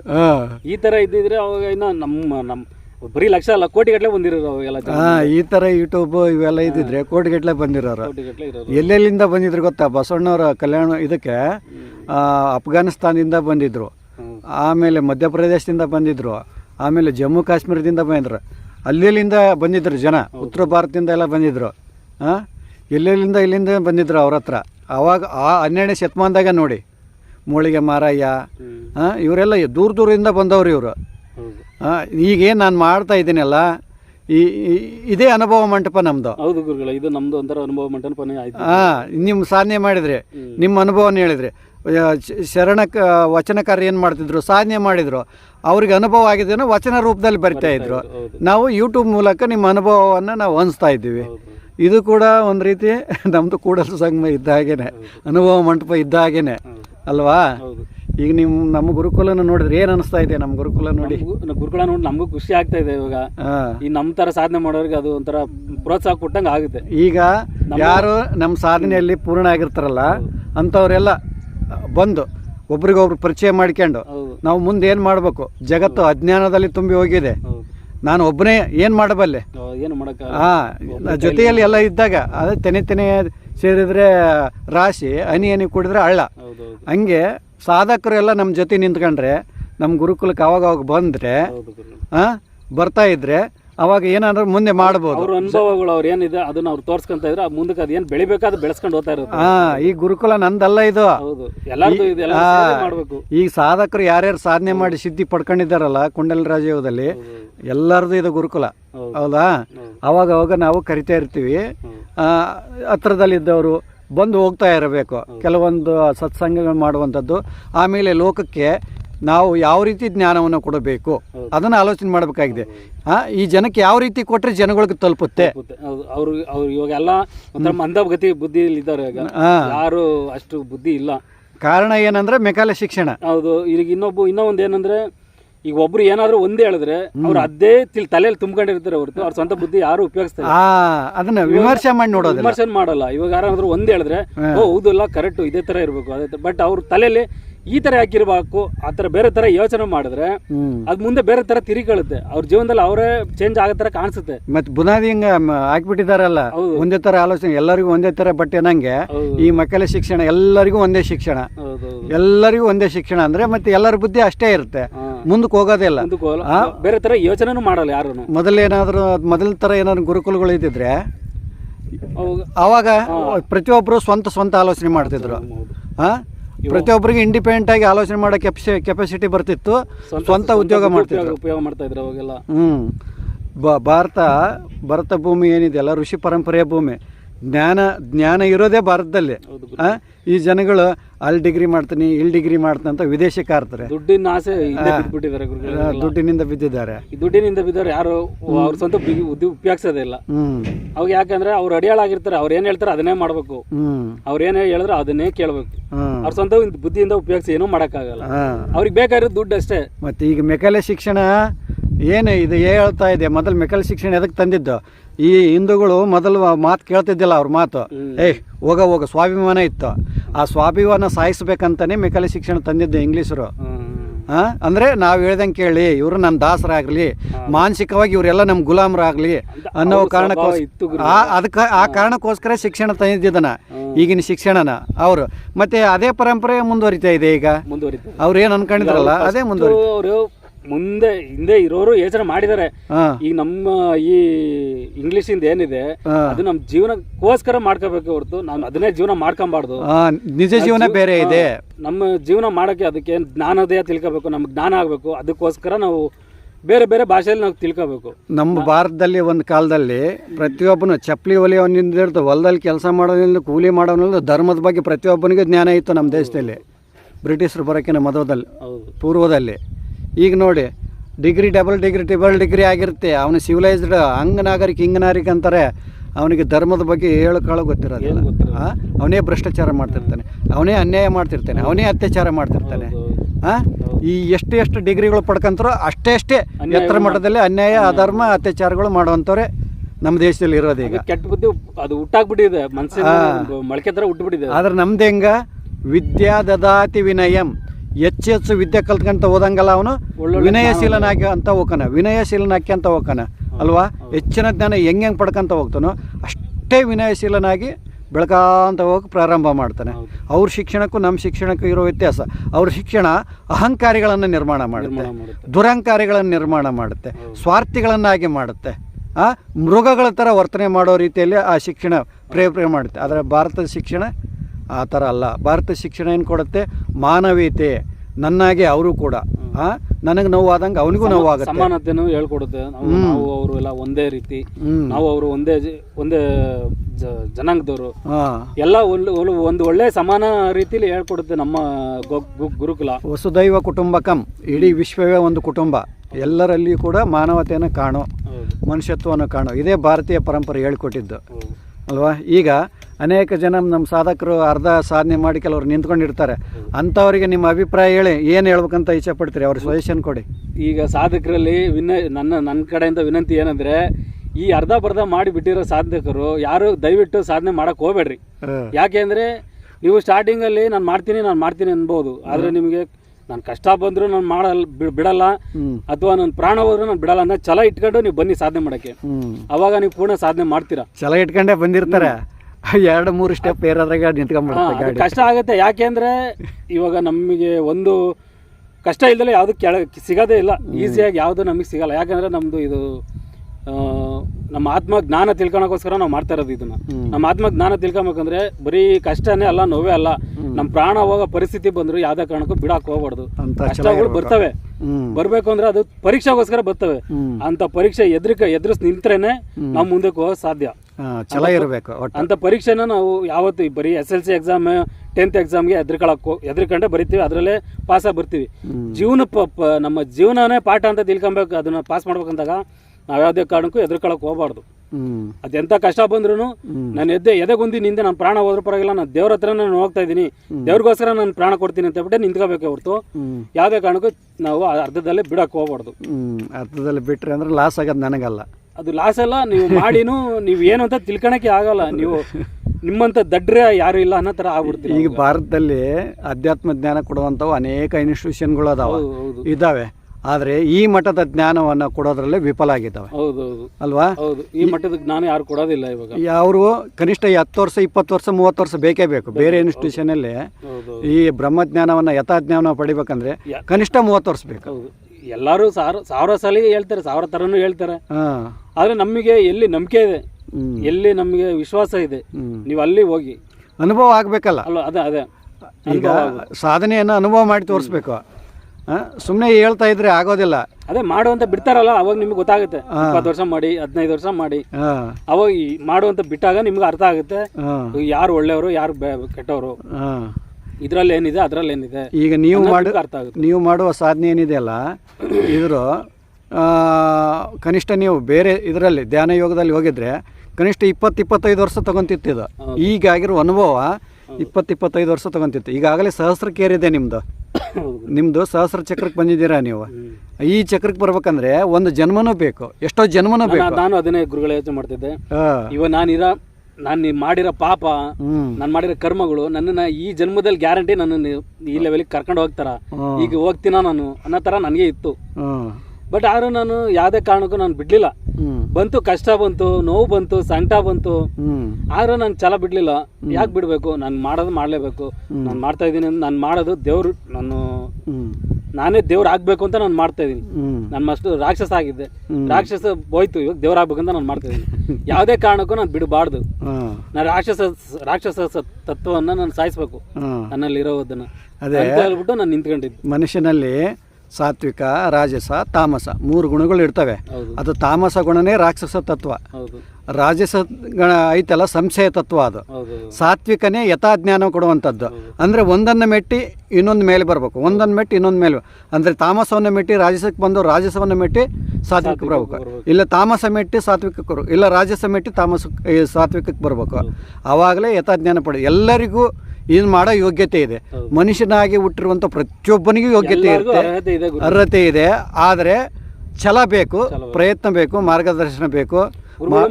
ಈ ತರ ಇದ್ದಿದ್ರೆ ಅವಾಗ ಇನ್ನ ನಮ್ಮ ನಮ್ಮ ಬರೀ ಲಕ್ಷ ಅಲ್ಲ ಕೋಟಿಗಟ್ಟಲೆ ಬಂದಿರೋರು ಅವಾಗೆಲ್ಲ ಜನ. ಹಾಂ ಈ ತರ ಯೂಟ್ಯೂಬ್ ಇವೆಲ್ಲ ಇದ್ದಿದ್ರೆ ಕೋಟಿಗಟ್ಟಲೆ ಬಂದಿರೋರು. ಕೋಟಿ ಗಟ್ಟಲೆ ಇರೋರು. ಎಲ್ಲೆಲ್ಲಿಂದ ಬಂದಿದ್ರು ಗೊತ್ತಾ? ಬಸವಣ್ಣವರ ಕಲ್ಯಾಣ ಇದಕ್ಕೆ ಆ, ಅಫ್ಘಾನಿಸ್ತಾನದಿಂದ ಬಂದಿದ್ರು. ಆಮೇಲೆ ಮಧ್ಯಪ್ರದೇಶದಿಂದ ಬಂದಿದ್ರು. ಆಮೇಲೆ ಜಮ್ಮು ಕಾಶ್ಮೀರದಿಂದ ಬಂದಿದ್ರು ಅಲ್ಲೆಲ್ಲಿಂದ ಬಂದಿದ್ರು ಜನ? ಉತ್ತರ ಭಾರತದಿಂದ ಎಲ್ಲ ಬಂದಿದ್ರು. ಹಾಂ? ಎಲ್ಲೆಲ್ಲಿಂದ ಇಲ್ಲಿಂದ ಬಂದಿದ್ರು ಅವ್ರ ಹತ್ರ? ಆವಾಗ ಆ ಹನ್ನೆರಡನೇ ಶತಮಾನದಾಗ ನೋಡಿ. ಮೂಳಿಗೆ ಮಾರಯ್ಯ ಹಾ ಇವರೆಲ್ಲ ದೂರ ದೂರದಿಂದ ಬಂದವ್ರು ಇವರು. ಹೌದು. ಈಗೇನು ನಾನು ಮಾಡ್ತಾ ಇದ್ದೀನಲ್ಲ ಈ ಇದೇ ಅನುಭವ ಮಂಟಪ ನಮ್ಮದು ಹೌದು ಗುರುಗಳ ಇದು ನಮ್ಮದು ಒಂಥರ ಅನುಭವ ಮಂಟಪನೇ ಆಯ್ತು. ಹಾಂ ನಿಮ್ಮ ಸಾಧನೆ ಮಾಡಿದ್ರೆ ನಿಮ್ಮ ಅನುಭವನ ಹೇಳಿದ್ರೆ. ಶರಣ ಕ- ವಚನಕಾರ ಏನು ಮಾಡ್ತಿದ್ರು? ಸಾಧನೆ ಮಾಡಿದರು. ಅವ್ರಿಗೆ ಅನುಭವ ಆಗಿದ್ದೇನೋ ವಚನ ರೂಪದಲ್ಲಿ ಬರಿತಾ ಇದ್ರು. ನಾವು ಯೂಟ್ಯೂಬ್ ಮೂಲಕ ನಿಮ್ಮ ಅನುಭವವನ್ನು ನಾವು ಹಂಚ್ತಾ ಇದ್ದೀವಿ. ಇದು ಕೂಡ ಒಂದು ರೀತಿ ನಮ್ಮದು ಕೂಡಲ ಸಂಗಮ ಇದ್ದ ಹಾಗೇನೆ. ಅನುಭವ ಮಂಟಪ ಇದ್ದ ಹಾಗೇನೆ. ಅಲ್ವಾ? ಈಗ ನಿಮ್ಮ ನಮ್ಮ ಗುರುಕುಲನ ನೋಡಿದ್ರೆ ಏನು ಅನಿಸ್ತಾ ಇದೆ ನಮ್ಮ ಗುರುಕುಲ ನೋಡಿ? ಗುರುಕುಲ ನೋಡಿ ನಮಗೂ ಖುಷಿ ಆಗ್ತಾ ಇದೆ ಇವಾಗ. ಈ ನಮ್ಮ ಥರ ಸಾಧನೆ ಮಾಡೋರಿಗೆ ಅದು ಒಂಥರ ಪ್ರೋತ್ಸಾಹ ಕೊಟ್ಟಂಗೆ ಆಗುತ್ತೆ. ಈಗ ಯಾರು ನಮ್ಮ ಸಾಧನೆಯಲ್ಲಿ ಪೂರ್ಣ ಆಗಿರ್ತಾರಲ್ಲ ಅಂಥವರೆಲ್ಲ ಬಂದು ಒಬ್ರಿಗೊಬ್ರು ಪರಿಚಯ ಮಾಡ್ಕೊಂಡು ನಾವು ಮುಂದೆ ಏನು ಮಾಡಬೇಕು? ಜಗತ್ತು ಅಜ್ಞಾನದಲ್ಲಿ ತುಂಬಿ ಹೋಗಿದೆ. ನಾನು ಒಬ್ಬನೇ ಏನು ಮಾಡಬಲ್ಲೆ? ಹಾಂ ಜೊತೆಯಲ್ಲಿ ಎಲ್ಲ ಇದ್ದಾಗ ಅದೇ ತೆನೆ ತೆನೆ ಸೇರಿದ್ರೆ ರಾಶಿ ಹನಿ ಹನಿ ಕುಡಿದ್ರೆ ಹಳ್ಳ. ಹೌದು ಹಂಗೆ ಸಾಧಕರು ಎಲ್ಲ ನಮ್ಮ ಜೊತೆ ನಿಂತ್ಕೊಂಡ್ರೆ ನಮ್ಮ ಗುರುಕುಲಕ್ಕೆ ಅವಾಗ ಅವಾಗ ಬಂದರೆ ಹಾಂ ಬರ್ತಾ ಇದ್ರೆ ಅವಾಗ ಏನಾದ್ರು ಮುಂದೆ ಮಾಡ್ಬೋದು. ಅವ್ರ ಅನುಭವಗಳು ಅವ್ರು ಏನಿದೆ ಅದನ್ನ ಅವ್ರು ತೋರ್ಸ್ಕೊಂತ ಇದ್ರೆ ಆ ಮುಂದಕ್ಕೆ ಅದೇನ್ ಬೆಳಿಬೇಕಾದ್ರೆ ಬೆಳೆಸ್ಕೊಂಡು ಹೋಗ್ತಾ ಇರುತ್ತೆ. ಹಾ ಈ ಗುರುಕುಲ ನಂದಲ್ಲ ಇದು. ಹೌದು. ಎಲ್ಲಾರ್ದು ಇದು ಎಲ್ಲ ಮಾಡ್ಬೇಕು. ಈಗ ಸಾಧಕರು ಯಾರ್ಯಾರು ಸಾಧನೆ ಮಾಡಿ ಸಿದ್ಧಿ ಪಡ್ಕೊಂಡಿದ್ದಾರಲ್ಲ ಕುಂಡಲ ರಾಜಯೋಗದಲ್ಲಿ ಎಲ್ಲರದು ಇದು ಗುರುಕುಲ. ಹೌದಾ. ಅವಾಗ ಅವಾಗ ನಾವು ಕರಿತಾ ಇರ್ತೀವಿ. ಹತ್ರದಲ್ಲಿದ್ದವರು ಬಂದು ಹೋಗ್ತಾ ಇರಬೇಕು. ಕೆಲವೊಂದು ಸತ್ಸಂಗಗಳು ಮಾಡುವಂಥದ್ದು. ಆಮೇಲೆ ಲೋಕಕ್ಕೆ ನಾವು ಯಾವ ರೀತಿ ಜ್ಞಾನವನ್ನು ಕೊಡಬೇಕು? ಅದನ್ನು ಆಲೋಚನೆ ಮಾಡಬೇಕಾಗಿದೆ. ಈ ಜನಕ್ಕೆ ಯಾವ ರೀತಿ ಕೊಟ್ಟರೆ ಜನಗಳಿಗೆ ತಲುಪುತ್ತೆ? ಅವರು ಅವ್ರು ಇವಾಗೆಲ್ಲ ಒಂಥರ ಮಂದಗತಿ ಬುದ್ಧಿಯಲ್ಲಿ ಇದ್ದಾರೆ ಈಗ ಯಾರು ಅಷ್ಟು ಬುದ್ಧಿ ಇಲ್ಲ. ಕಾರಣ ಏನಂದ್ರೆ ಮೆಕಾಲೆ ಶಿಕ್ಷಣ. ಹೌದು ಈಗ ಇನ್ನೊಬ್ಬ ಇನ್ನೂ ಒಂದ್ ಏನಂದ್ರೆ ಈಗ ಒಬ್ರು ಏನಾದ್ರು ಒಂದೇ ಹೇಳಿದ್ರೆ ಅವ್ರು ಅದೇ ತಿಳಿ ತಲೆಯಲ್ಲಿ ತುಂಬ್ಕೊಂಡಿರ್ತಾರೆ ಹೊರತು. ಅವ್ರ ಸ್ವಂತ ಬುದ್ಧಿ ಯಾರು ಉಪಯೋಗಿಸ್ತಾರೆ ಅದನ್ನ ವಿಮರ್ಶೆ ಮಾಡಿ ನೋಡೋದು ವಿಮರ್ಶೆ ಮಾಡಲ್ಲ. ಇವಾಗ ಯಾರಾದ್ರೂ ಒಂದೇ ಹೇಳಿದ್ರೆ ಓ ಹೌದು ಕರೆಕ್ಟ್ ಇದೇ ತರ ಇರಬೇಕು. ಅದೇ ಬಟ್ ಅವ್ರ ತಲೆಯಲ್ಲಿ ಈ ತರ ಯಾಕಿರ್ಬೇಕು ಆ ತರ ಬೇರೆ ತರ ಯೋಚನೆ ಮಾಡಿದ್ರೆ ಅದ್ ಮುಂದೆ ಬೇರೆ ತರ ತಿರುಗಿಕೊಳ್ಳುತ್ತೆ ಅವ್ರ ಜೀವನದಲ್ಲಿ ಅವರೇ ಚೇಂಜ್ ಆಗೋ ತರ ಕಾಣಿಸುತ್ತೆ. ಮತ್ತೆ ಬುನಾದಿ ಹಿಂಗ ಹಾಕ್ಬಿಟ್ಟಿದಾರಲ್ಲ. ಒಂದೇ ತರ ಆಲೋಚನೆ ಎಲ್ಲರಿಗೂ ಒಂದೇ ತರ ಬಟ್ಟೆ ನಂಗೆ ಈ ಮಕ್ಕಳ ಶಿಕ್ಷಣ ಎಲ್ಲರಿಗೂ ಒಂದೇ ಶಿಕ್ಷಣ. ಎಲ್ಲರಿಗೂ ಒಂದೇ ಶಿಕ್ಷಣ ಅಂದ್ರೆ ಮತ್ತೆ ಎಲ್ಲರ ಬುದ್ಧಿ ಅಷ್ಟೇ ಇರುತ್ತೆ. ಮುಂದಕ್ಕೆ ಹೋಗೋದೇ ಇಲ್ಲ. ಬೇರೆ ತರ ಯೋಚನೆನೂ ಮಾಡಲ್ಲ ಯಾರು ಮೊದಲೇನಾದ್ರೂ ಮೊದಲ ತರ ಏನಾದ್ರು ಗುರುಕುಲಗಳು ಇದ್ದಿದ್ರೆ ಅವಾಗ ಪ್ರತಿಯೊಬ್ಬರು ಸ್ವಂತ ಸ್ವಂತ ಆಲೋಚನೆ ಮಾಡ್ತಿದ್ರು. ಹಾ ಪ್ರತಿಯೊಬ್ಬರಿಗೆ ಇಂಡಿಪೆಂಡೆಂಟ್ ಆಗಿ ಆಲೋಚನೆ ಮಾಡೋ ಕೆಪ್ಸಿ ಕೆಪಾಸಿಟಿ ಬರ್ತಿತ್ತು. ಸ್ವಂತ ಉದ್ಯೋಗ ಮಾಡ್ತಿದ್ರು. ಉಪಯೋಗ- ಮಾಡ್ತಾ ಇದ್ರು ಅವಾಗೆಲ್ಲ. ಹ್ಞೂ ಭಾರತ ಭರತ ಭೂಮಿ ಏನಿದೆಯಲ್ಲ ಋಷಿ ಪರಂಪರೆಯ ಭೂಮಿ. ಜ್ಞಾನ ಜ್ಞಾನ ಇರೋದೇ ಭಾರತದಲ್ಲಿ? ಈ ಜನಗಳು ಅಲ್ಲಿ ಡಿಗ್ರಿ ಮಾಡ್ತೀನಿ ಇಲ್ಲಿ ಡಿಗ್ರಿ ಮಾಡ್ತೀನಿ ಅಂತ ವಿದೇಶಕ್ಕೆ ಆರ್ತಾರೆ ದುಡ್ಡಿನ ಆಸೆ ಬಿಟ್ಬಿಟ್ಟಿದ್ದಾರೆ ದುಡ್ಡಿನಿಂದ ಬಿದ್ದಿದ್ದಾರೆ. ಈ ದುಡ್ಡಿನಿಂದ ಬಿದ್ದವ್ರು ಯಾರು ಅವ್ರ ಸ್ವಂತ ಉಪಯೋಗಿಸೋದೇ ಇಲ್ಲ. ಅವಾಗ ಯಾಕಂದ್ರೆ ಅವ್ರು ಅಡಿಯಾಳಾಗಿರ್ತಾರೆ ಅವ್ರು ಏನ್ ಹೇಳ್ತಾರೆ ಅದನ್ನೇ ಮಾಡ್ಬೇಕು. ಅವ್ರ ಏನೇ ಹೇಳಿದ್ರೆ ಅದನ್ನೇ ಕೇಳ್ಬೇಕು. ಅವ್ರ ಸ್ವಂತ ಬುದ್ಧಿಯಿಂದ ಉಪಯೋಗಿಸಿ ಏನೂ ಮಾಡಕ್ಕಾಗಲ್ಲ. ಅವ್ರಿಗೆ ಬೇಕಾಗಿರೋದು ದುಡ್ಡು ಅಷ್ಟೇ. ಮತ್ತೆ ಈಗ ಮೆಕಾಲೆ ಶಿಕ್ಷಣ ಏನು ಇದು ಹೇಳ್ತಾ ಇದೆ ಮೊದಲು ಮೆಕಲ್ ಶಿಕ್ಷಣ ಎದಕ್ಕೆ ತಂದಿದ್ದು? ಈ ಹಿಂದೂಗಳು ಮೊದಲು ಮಾತು ಕೇಳ್ತಿದ್ದಿಲ್ಲ ಅವ್ರ ಮಾತು. ಏಯ್ ಹೋಗ ಹೋಗ ಸ್ವಾಭಿಮಾನ ಇತ್ತು. ಆ ಸ್ವಾಭಿಮಾನ ಸಾಯಿಸ್ಬೇಕಂತಾನೆ ಮೆಕಲಿ ಶಿಕ್ಷಣ ತಂದಿದ್ದು ಇಂಗ್ಲೀಷರು. ಹಾಂ? ಅಂದ್ರೆ ನಾವು ಹೇಳ್ದಂಗೆ ಕೇಳಿ ಇವರು ನನ್ನ ದಾಸರಾಗ್ಲಿ ಮಾನಸಿಕವಾಗಿ ಇವರೆಲ್ಲ ನಮ್ಮ ಗುಲಾಮರಾಗ್ಲಿ ಅನ್ನೋ ಕಾರಣಕ್ಕೋಸ್ಕರ ಆ ಅದಕ್ಕೆ ಆ ಕಾರಣಕ್ಕೋಸ್ಕರ ಶಿಕ್ಷಣ ತಂದಿದ್ದನ ಈಗಿನ ಶಿಕ್ಷಣನ ಅವರು. ಮತ್ತೆ ಅದೇ ಪರಂಪರೆ ಮುಂದುವರಿತಾ ಇದೆ ಈಗ? ಅವ್ರು ಏನು ಅನ್ಕೊಂಡಿದ್ರಲ್ಲ ಅದೇ ಮುಂದುವರಿ ಅವರು ಮುಂದೆ ಹಿಂದೆ ಇರೋರು ಯೋಚನೆ ಮಾಡಿದ್ದಾರೆ. ಈ ಈಗ ನಮ್ಮ ಈ ಇಂಗ್ಲಿಷ್ ಇಂದ ಏನಿದೆ ಅದು ನಮ್ಮ ಜೀವನಕ್ಕೋಸ್ಕರ ಮಾಡ್ಕೋಬೇಕು ಹೊರತು ನಾನು ಅದನ್ನೇ ಜೀವನ ಮಾಡ್ಕೊಬಾರ್ದು. ನಿಜ ಜೀವನ ಬೇರೆ ಇದೆ. ನಮ್ಮ ಜೀವನ ಮಾಡೋಕೆ ಅದಕ್ಕೆ ಜ್ಞಾನೋದಯ ತಿಳ್ಕೋಬೇಕು ನಮ್ಗೆ ಜ್ಞಾನ ಆಗಬೇಕು ಅದಕ್ಕೋಸ್ಕರ ನಾವು ಬೇರೆ ಬೇರೆ ಭಾಷೆಯಲ್ಲಿ ನಾವು ತಿಳ್ಕೋಬೇಕು. ನಮ್ಮ ಭಾರತದಲ್ಲಿ ಒಂದು ಕಾಲದಲ್ಲಿ ಪ್ರತಿಯೊಬ್ಬನು ಚಪ್ಪಲಿ ಒಲೆಯವನಿಂದ ಹಿಡಿದು ಹೊಲದಲ್ಲಿ ಕೆಲಸ ಮಾಡೋದ್ರಿಂದ ಕೂಲಿ ಮಾಡೋನಿಂದ ಧರ್ಮದ ಬಗ್ಗೆ ಪ್ರತಿಯೊಬ್ಬನಿಗೆ ಜ್ಞಾನ ಇತ್ತು ನಮ್ಮ ದೇಶದಲ್ಲಿ. ಬ್ರಿಟಿಷರು ಬರೋಕ್ಕಿಂತ ಮೊದಲದಲ್ಲಿ ಪೂರ್ವದಲ್ಲಿ. ಈಗ ನೋಡಿ degree double degree triple degree ಆಗಿರುತ್ತೆ. ಅವನು ಸಿವಿಲೈಸ್ಡ್ ಹಂಗ ನಾಗರಿಕ ಹಿಂಗ ನಾಗರಿಕ ಅಂತಾರೆ. ಅವನಿಗೆ ಧರ್ಮದ ಬಗ್ಗೆ ಹೇಳು ಕಾಳು ಗೊತ್ತಿರೋದಿಲ್ಲ? ಅವನೇ ಭ್ರಷ್ಟಾಚಾರ ಮಾಡ್ತಿರ್ತಾನೆ. ಅವನೇ ಅನ್ಯಾಯ ಮಾಡ್ತಿರ್ತಾನೆ. ಅವನೇ ಅತ್ಯಾಚಾರ ಮಾಡ್ತಿರ್ತಾನೆ. ಹಾಂ ಈ ಎಷ್ಟು ಎಷ್ಟು ಡಿಗ್ರಿಗಳು ಪಡ್ಕೊಂತಾರೋ ಅಷ್ಟೇ ಅಷ್ಟೇ ಎತ್ತರ ಮಟ್ಟದಲ್ಲಿ ಅನ್ಯಾಯ ಅಧರ್ಮ ಅತ್ಯಾಚಾರಗಳು ಮಾಡುವಂಥವ್ರೆ ನಮ್ಮ ದೇಶದಲ್ಲಿ ಇರೋದು ಈಗ. ಕೆಟ್ಟ ಬುದ್ಧಿ ಅದು ಹುಟ್ಟಾಕ್ಬಿಟ್ಟಿದೆ ಮನ್ಸಿನ ಮೊಳಕೆ ಥರ ಹುಟ್ಟುಬಿಟ್ಟಿದೆ ಆದ್ರೆ ನಮ್ದು ಹೆಂಗ? ವಿದ್ಯಾ ದದಾತಿ ವಿನಯಂ. ಹೆಚ್ಚು ಹೆಚ್ಚು ವಿದ್ಯೆ ಕಲ್ತ್ಕೊಂತ ಹೋದಂಗಲ್ಲ ಅವನು. ವಿನಯಶೀಲನಾಗಿ ಅಂತ ಹೋಗ್ತಾನ. ವಿನಯಶೀಲನಾಕಿ ಅಂತ ಹೋಗ್ತಾನ. ಅಲ್ವಾ? ಹೆಚ್ಚಿನ ಜ್ಞಾನ ಹೆಂಗೆ ಹೆಂಗೆ ಪಡ್ಕೊಂತ ಹೋಗ್ತಾನೋ ಅಷ್ಟೇ ವಿನಯಶೀಲನಾಗಿ ಬೆಳಕಾಂತ ಹೋಗಿ ಪ್ರಾರಂಭ ಮಾಡ್ತಾನೆ. ಅವ್ರ ಶಿಕ್ಷಣಕ್ಕೂ ನಮ್ಮ ಶಿಕ್ಷಣಕ್ಕೂ ಇರೋ ವ್ಯತ್ಯಾಸ. ಅವ್ರ ಶಿಕ್ಷಣ ಅಹಂಕಾರಿಗಳನ್ನು ನಿರ್ಮಾಣ ಮಾಡುತ್ತೆ. ದುರಂಕಾರಿಗಳನ್ನು ನಿರ್ಮಾಣ ಮಾಡುತ್ತೆ. ಸ್ವಾರ್ಥಿಗಳನ್ನಾಗಿ ಮಾಡುತ್ತೆ. ಆ? ಮೃಗಗಳ ಥರ ವರ್ತನೆ ಮಾಡೋ ರೀತಿಯಲ್ಲಿ ಆ ಶಿಕ್ಷಣ ಪ್ರೇರಣೆ ಮಾಡುತ್ತೆ. ಆದರೆ ಭಾರತದ ಶಿಕ್ಷಣ ಆ ಥರ ಅಲ್ಲ. ಭಾರತ ಶಿಕ್ಷಣ ಏನು ಕೊಡುತ್ತೆ? ಮಾನವೀಯತೆ. ನನ್ನಾಗೆ ಅವರು ಕೂಡ. ಆ? ನನಗೆ ನೋವಾದಂಗೆ ಅವನಿಗೂ ನೋವಾಗುತ್ತೆ. ಸಮಾನತೆನೂ ಹೇಳ್ಕೊಡುತ್ತೆ. ನಾವು ಅವರು ಎಲ್ಲ ಒಂದೇ ರೀತಿ. ನಾವು ಅವರು ಒಂದೇ ಒಂದೇ ಜನಾಂಗದವರು. ಎಲ್ಲ ಒಂದು ಒಳ್ಳೆ ಸಮಾನ ರೀತಿಲಿ ಹೇಳ್ಕೊಡುತ್ತೆ ನಮ್ಮ ಗುರುಕುಲ. ವಸುದೈವ ಕುಟುಂಬಕಂ. ಇಡೀ ವಿಶ್ವವೇ ಒಂದು ಕುಟುಂಬ. ಎಲ್ಲರಲ್ಲಿಯೂ ಕೂಡ ಮಾನವತೆಯನ್ನು ಕಾಣೋ ಮನುಷ್ಯತ್ವವನ್ನು ಕಾಣೋ. ಇದೇ ಭಾರತೀಯ ಪರಂಪರೆ ಹೇಳ್ಕೊಟ್ಟಿದ್ದು. ಅಲ್ವಾ? ಈಗ ಅನೇಕ ಜನ ನಮ್ಮ ಸಾಧಕರು ಅರ್ಧ ಸಾಧನೆ ಮಾಡಿ ಕೆಲವರು ನಿಂತ್ಕೊಂಡಿರ್ತಾರೆ. ಅಂಥವರಿಗೆ ನಿಮ್ಮ ಅಭಿಪ್ರಾಯ ಹೇಳಿ ಏನು ಹೇಳ್ಬೇಕಂತ ಇಚ್ಛೆ ಪಡ್ತೀರಿ? ಅವ್ರ ಸಜೆಷನ್ ಕೊಡಿ. ಈಗ ಸಾಧಕರಲ್ಲಿ ವಿನ ನನ್ನ ನನ್ನ ಕಡೆಯಿಂದ ವಿನಂತಿ ಏನಂದ್ರೆ ಈ ಅರ್ಧ ಬರ್ಧ ಮಾಡಿ ಬಿಟ್ಟಿರೋ ಸಾಧಕರು ಯಾರು ದಯವಿಟ್ಟು ಸಾಧನೆ ಮಾಡಕ್ಕೆ ಹೋಗ್ಬೇಡ್ರಿ. ಯಾಕೆ ಅಂದರೆ ನೀವು ಸ್ಟಾರ್ಟಿಂಗಲ್ಲಿ ನಾನು ಮಾಡ್ತೀನಿ ನಾನು ಮಾಡ್ತೀನಿ ಅನ್ಬೋದು. ಆದರೆ ನಿಮಗೆ ನಾನು ಕಷ್ಟ ಬಂದ್ರು ನಾನು ಮಾಡಲ್ಲ ಬಿಡಲ್ಲ. ಅಥವಾ ನನ್ನ ಪ್ರಾಣ ಹೋದ್ರು ನಾನು ಬಿಡಲ್ಲ. ಅನ್ನೋ ಛಲ ಇಟ್ಕೊಂಡು ನೀವು ಬನ್ನಿ ಸಾಧನೆ ಮಾಡಕ್ಕೆ. ಅವಾಗ ನೀವು ಪೂರ್ಣ ಸಾಧನೆ ಮಾಡ್ತೀರಾ. ಛಲ ಇಟ್ಕೊಂಡೇ ಬಂದಿರ್ತಾರೆ. ಎರಡು ಮೂರು ಸ್ಟೆಪ್ ಏರಾದ್ರಾಗ ನಿಂತ್ಕೊಂಡ್ಬಿಡುತ್ತೆ ಗಾಡಿ. ಕಷ್ಟ ಆಗುತ್ತೆ. ಯಾಕೆಂದ್ರೆ ಇವಾಗ ನಮಗೆ ಒಂದು ಕಷ್ಟ ಇಲ್ದಲೆ ಯಾವುದು ಕೆಳ ಸಿಗೋದೇ ಇಲ್ಲ. ಈಸಿಯಾಗಿ ಯಾವುದು ನಮಗೆ ಸಿಗಲ್ಲ. ಯಾಕಂದ್ರೆ ನಮ್ದು ಇದು ನಮ್ಮ ಆತ್ಮ ಜ್ಞಾನ ತಿಳ್ಕೊಳಕ್ಕೋಸ್ಕರ ನಾವು ಮಾಡ್ತಾ ಇರೋದು ಇದನ್ನ. ನಮ್ಮ ಆತ್ಮ ಜ್ಞಾನ ತಿಳ್ಕೊಬೇಕಂದ್ರೆ ಬರೀ ಕಷ್ಟನೇ ಅಲ್ಲ ನೋವೇ ಅಲ್ಲ. ನಮ್ಮ ಪ್ರಾಣ ಹೋಗೋ ಪರಿಸ್ಥಿತಿ ಬಂದ್ರು ಯಾವ್ದೇ ಕಾರಣಕ್ಕೂ ಬಿಡಾಕ್ ಹೋಗ್ಬಾರ್ದು. ಕಷ್ಟಗಳು. ಬರ್ತವೆ. ಬರ್ಬೇಕು ಅಂದ್ರೆ ಅದು ಪರೀಕ್ಷೆಗೋಸ್ಕರ ಬರ್ತವೆ. ಅಂತ ಪರೀಕ್ಷೆ ಎದುರಿಕ ಎದುರಿಸ್ ನಿಂತ್ರೇನೆ ನಾವು ಮುಂದಕ್ಕೆ ಹೋಗೋಕೆ ಸಾಧ್ಯ. ಛಲ ಇರಬೇಕು ಒಟ್ಟು. ಅಂತ ಪರೀಕ್ಷೆನ ನಾವು ಯಾವತ್ತು ಬರೀ S L C exam tenth ಎಕ್ಸಾಮ್ಗೆ ಎದ್ರಕೊಳಕ್ ಎದ್ರಕೊಂಡೆ ಬರಿತೀವಿ ಅದರಲ್ಲೇ ಪಾಸಾಗಿ ಬರ್ತೀವಿ. ಜೀವನ ನಮ್ಮ ಜೀವನನೇ ಪಾಠ ಅಂತ ತಿಳ್ಕೊಬೇಕು ಅದನ್ನ ಪಾಸ್ ಮಾಡ್ಬೇಕಂದಾಗ ನಾವು ಯಾವುದೇ ಕಾರಣಕ್ಕೂ ಎದ್ರಕೊಳಕ್ ಹೋಗಬಾರ್ದು. ಅದೆಂತ ಕಷ್ಟ ಬಂದ್ರು ನಾನು ಎದ್ದೆ ಎದೆಗುಂದಿ ನಿಂದೆ ನಾನು ಪ್ರಾಣ ಹೋದ್ರ ಪರವಾಗಿಲ್ಲ ನಾನು ದೇವ್ರ ಹತ್ರ ನಾನು ಹೋಗ್ತಾ ಇದ್ದೀನಿ. ದೇವ್ರಿಗೋಸ್ಕರ ನಾನು ಪ್ರಾಣ ಕೊಡ್ತೀನಿ ಅಂತ ಬಿಟ್ಟೆ ನಿಂತ್ಕೋಬೇಕೆ ಹೊರತು. ಯಾವ್ದೇ ಕಾರಣಕ್ಕೂ ನಾವು ಅರ್ಧದಲ್ಲೇ ಬಿಡಕ್ ಹೋಗ್ಬಾರ್ದು. ಅರ್ಧದಲ್ಲಿ ಬಿಟ್ರಿ ಅಂದ್ರೆ ಲಾಸ್ ಆಗೋದು ನನಗಲ್ಲ. ಅದು ಲಾಸ್ ಅಲ್ಲ ನೀವು ಮಾಡಿನೂ ನೀವು ಏನು ಅಂತ ತಿಳ್ಕೊಳಕ್ಕೆ ಆಗಲ್ಲ. ನೀವು ನಿಮ್ಮಂತ ದಡ್ರೆ ಯಾರು ಇಲ್ಲ ಅನ್ನೋ ಥರ ಆಗ್ಬಿಡ್ತೀವಿ ಈಗ ಭಾರತದಲ್ಲಿ ಅಧ್ಯಾತ್ಮ ಜ್ಞಾನ ಕೊಡುವಂಥವು ಅನೇಕ ಇನ್ಸ್ಟಿಟ್ಯೂಷನ್ಗಳು ಅದಾವ. ಇದ್ದಾವೆ ಆದರೆ ಈ ಮಟ್ಟದ ಜ್ಞಾನವನ್ನು ಕೊಡೋದ್ರಲ್ಲಿ ವಿಫಲ ಆಗಿದ್ದಾವೆ ಹೌದು ಹೌದು. ಅಲ್ವಾ? ಹೌದು. ಈ ಮಟ್ಟದ ಜ್ಞಾನ ಯಾರು ಕೊಡೋದಿಲ್ಲ ಇವಾಗ. ಅವರು ಕನಿಷ್ಠ ಹತ್ತು ವರ್ಷ ಇಪ್ಪತ್ತು ವರ್ಷ ಮೂವತ್ತು ವರ್ಷ ಬೇಕೇ ಬೇಕು. ಬೇರೆ ಇನ್ಸ್ಟಿಟ್ಯೂಷನಲ್ಲಿ ಈ ಬ್ರಹ್ಮಜ್ಞಾನವನ್ನು ಯಥಾಜ್ಞಾನ ಪಡಿಬೇಕಂದ್ರೆ ಕನಿಷ್ಠ ಮೂವತ್ತು ವರ್ಷ ಬೇಕು. ಎಲ್ಲರೂ ಸಾವಿರ ಸಾವಿರ ಸಲ ಹೇಳ್ತಾರೆ ಸಾವಿರ ಥರನೂ ಹೇಳ್ತಾರೆ. ಹಾಂ. ಆದರೆ ನಮಗೆ ಎಲ್ಲಿ ನಂಬಿಕೆ ಇದೆ ಎಲ್ಲಿ ನಮಗೆ ವಿಶ್ವಾಸ ಇದೆ ನೀವು ಅಲ್ಲಿ ಹೋಗಿ. ಅನುಭವ ಆಗಬೇಕಲ್ಲ? ಅಲ್ಲ ಅದೇ ಅದೇ. ಈಗ ಸಾಧನೆಯನ್ನು ಅನುಭವ ಮಾಡಿ ತೋರಿಸ್ಬೇಕು. ಸುಮ್ಮನೆ ಹೇಳ್ತಾ ಇದ್ರೆ ಆಗೋದಿಲ್ಲ. ಅದೇ ಮಾಡುವಂತ ಬಿಡ್ತಾರಲ್ಲ ಅವಾಗ ನಿಮ್ಗೆ ಗೊತ್ತಾಗುತ್ತೆ. ಇಪ್ಪತ್ತು ವರ್ಷ ಮಾಡಿ ಹದಿನೈದು ವರ್ಷ ಮಾಡಿ. ಅವಾಗ ಈ ಮಾಡುವಂತ ಬಿಟ್ಟಾಗ ನಿಮ್ಗೆ ಅರ್ಥ ಆಗುತ್ತೆ. ಯಾರು ಒಳ್ಳೆಯವರು ಯಾರು ಕೆಟ್ಟವರು. ಇದರಲ್ಲಿ ಇದ್ರಲ್ಲಿ ಏನಿದೆ ಅದ್ರಲ್ಲಿ ಏನಿದೆ. ಈಗ ನೀವು ಮಾಡಿ ಅರ್ಥ ಆಗುತ್ತೆ. ನೀವು ಮಾಡುವ ಸಾಧನೆ ಏನಿದೆ ಅಲ್ಲ ಇದ್ರ ಕನಿಷ್ಠ ನೀವು ಬೇರೆ ಇದರಲ್ಲಿ ಧ್ಯಾನ ಯೋಗದಲ್ಲಿ ಹೋಗಿದ್ರೆ ಕನಿಷ್ಠ ಇಪ್ಪತ್ತು ಇಪ್ಪತ್ತೈದು ವರ್ಷ ತಗೊಂತಿತ್ತು ಈಗ ಆಗಿರೋ ಅನುಭವ ಇಪ್ಪತ್ತು ಇಪ್ಪತ್ತೈದು ವರ್ಷ ತಗೊಂತಿತ್ತು. ಈಗಾಗಲೇ ಸಹಸ್ರಕ್ಕೇರಿದೆ ನಿಮ್ಮದು ನಿಮ್ದು. ನಿಮ್ಮದು ಸಹಸ್ರ ಚಕ್ರಕ್ಕೆ ಬಂದಿದ್ದೀರಾ ನೀವು. ಈ ಚಕ್ರಕ್ಕೆ ಬರ್ಬೇಕಂದ್ರೆ ಒಂದು ಜನ್ಮನೂ ಬೇಕು. ಎಷ್ಟೋ ಜನ್ಮನೂ ಬೇಕು. ನಾನು- ನಾನು ಅದನ್ನೇ ಗುರುಗಳ ಯೋಚನೆ ಮಾಡ್ತಿದ್ದೆ. ಇವಾಗ ನಾನಿರೋ ನಾನು ಮಾಡಿರೋ ಪಾಪ ನಾನು ಮಾಡಿರೋ ಕರ್ಮಗಳು ನನ್ನನ್ನ ಈ ಜನ್ಮದಲ್ಲಿ ಗ್ಯಾರಂಟಿ ನನ್ನನ್ನು ಈ ಲೆವೆಲ್ಗೆ ಕರ್ಕೊಂಡು ಹೋಗ್ತಾರ? ಈಗ ಹೋಗ್ತೀನ ನಾನು? ಅನ್ನೋ ಥರ ನನಗೆ ಇತ್ತು. ಬಟ್ ಆದ್ರೂ ನಾನು ಯಾವ್ದೇ ಕಾರಣಕ್ಕೂ ನಾನು ಬಿಡ್ಲಿಲ್ಲ. ಬಂತು ಕಷ್ಟ ಬಂತು ನೋವು ಬಂತು ಸಂಕಟ ಬಂತು. ಆದ್ರೆ ನಾನು ಛಲ ಬಿಡ್ಲಿಲ್ಲ. ಯಾಕೆ ಬಿಡ್ಬೇಕು? ನಾನು ಮಾಡೋದು ಮಾಡಲೇಬೇಕು. ನಾನು ಮಾಡ್ತಾ ಇದ್ದೀನಿ ನಾನು ಮಾಡೋದು ದೇವ್ರು ನಾನು ನಾನೇ ದೇವ್ರು ಆಗ್ಬೇಕು ಅಂತ ನಾನು ಮಾಡ್ತಾ ಇದ್ದೀನಿ. ಹ್ಞೂ ನಾನು ಅಷ್ಟು ರಾಕ್ಷಸ ಆಗಿದ್ದೆ. ರಾಕ್ಷಸ ಹೋಯ್ತು ಇವಾಗ ದೇವ್ರ ಅಂತ ನಾನು ಮಾಡ್ತಾ ಇದ್ದೀನಿ. ಯಾವುದೇ ಕಾರಣಕ್ಕೂ ನಾನು ಬಿಡಬಾರ್ದು. ನಾನು ರಾಕ್ಷಸ ರಾಕ್ಷಸ ತತ್ವವನ್ನು ನಾನು ಸಾಯಿಸ್ಬೇಕು. ನನ್ನಲ್ಲಿ ಇರೋದನ್ನ ಅದೇ. ಹೇಳ್ಬಿಟ್ಟು ನಾನು ನಿಂತ್ಕೊಂಡಿದ್ದೆ. ಮನುಷ್ಯನಲ್ಲಿ ಸಾತ್ವಿಕ ರಾಜಸ ತಾಮಸ ಮೂರು ಗುಣಗಳು ಇರ್ತವೆ. ಅದು ತಾಮಸ ಗುಣನೇ ರಾಕ್ಷಸ ತತ್ವ. ರಾಜಸ ಗಣ ಐತಲ್ಲ ಸಂಶಯ ತತ್ವ ಅದು. ಸಾತ್ವಿಕನೇ ಯಥಾಜ್ಞಾನ ಕೊಡುವಂಥದ್ದು. ಅಂದರೆ ಒಂದನ್ನು ಮೆಟ್ಟಿ ಇನ್ನೊಂದು ಮೇಲೆ ಬರಬೇಕು. ಒಂದನ್ನು ಮೆಟ್ಟಿ ಇನ್ನೊಂದು ಮೇಲೆ ಅಂದರೆ ತಾಮಸವನ್ನು ಮೆಟ್ಟಿ ರಾಜಸಕ್ಕೆ ಬಂದು ರಾಜಸವನ್ನು ಮೆಟ್ಟಿ ಸಾತ್ವಿಕ ಬರಬೇಕು. ಇಲ್ಲ ತಾಮಸ ಮೆಟ್ಟಿ ಸಾತ್ವಿಕಕ್ಕೆ ಬರಬೇಕು ಇಲ್ಲ ರಾಜಸ ಮೆಟ್ಟಿ ತಾಮಸ ಸಾತ್ವಿಕಕ್ಕೆ ಬರಬೇಕು. ಆವಾಗಲೇ ಯಥಾಜ್ಞಾನ ಪಡೆ ಎಲ್ಲರಿಗೂ ಇದು ಮಾಡೋ ಯೋಗ್ಯತೆ ಇದೆ. ಮನುಷ್ಯನಾಗಿ ಹುಟ್ಟಿರುವಂಥ ಪ್ರತಿಯೊಬ್ಬನಿಗೂ ಯೋಗ್ಯತೆ ಇರುತ್ತೆ. ಅರ್ಹತೆ ಇದೆ ಆದರೆ ಛಲ ಬೇಕು ಪ್ರಯತ್ನ ಬೇಕು ಮಾರ್ಗದರ್ಶನ ಬೇಕು.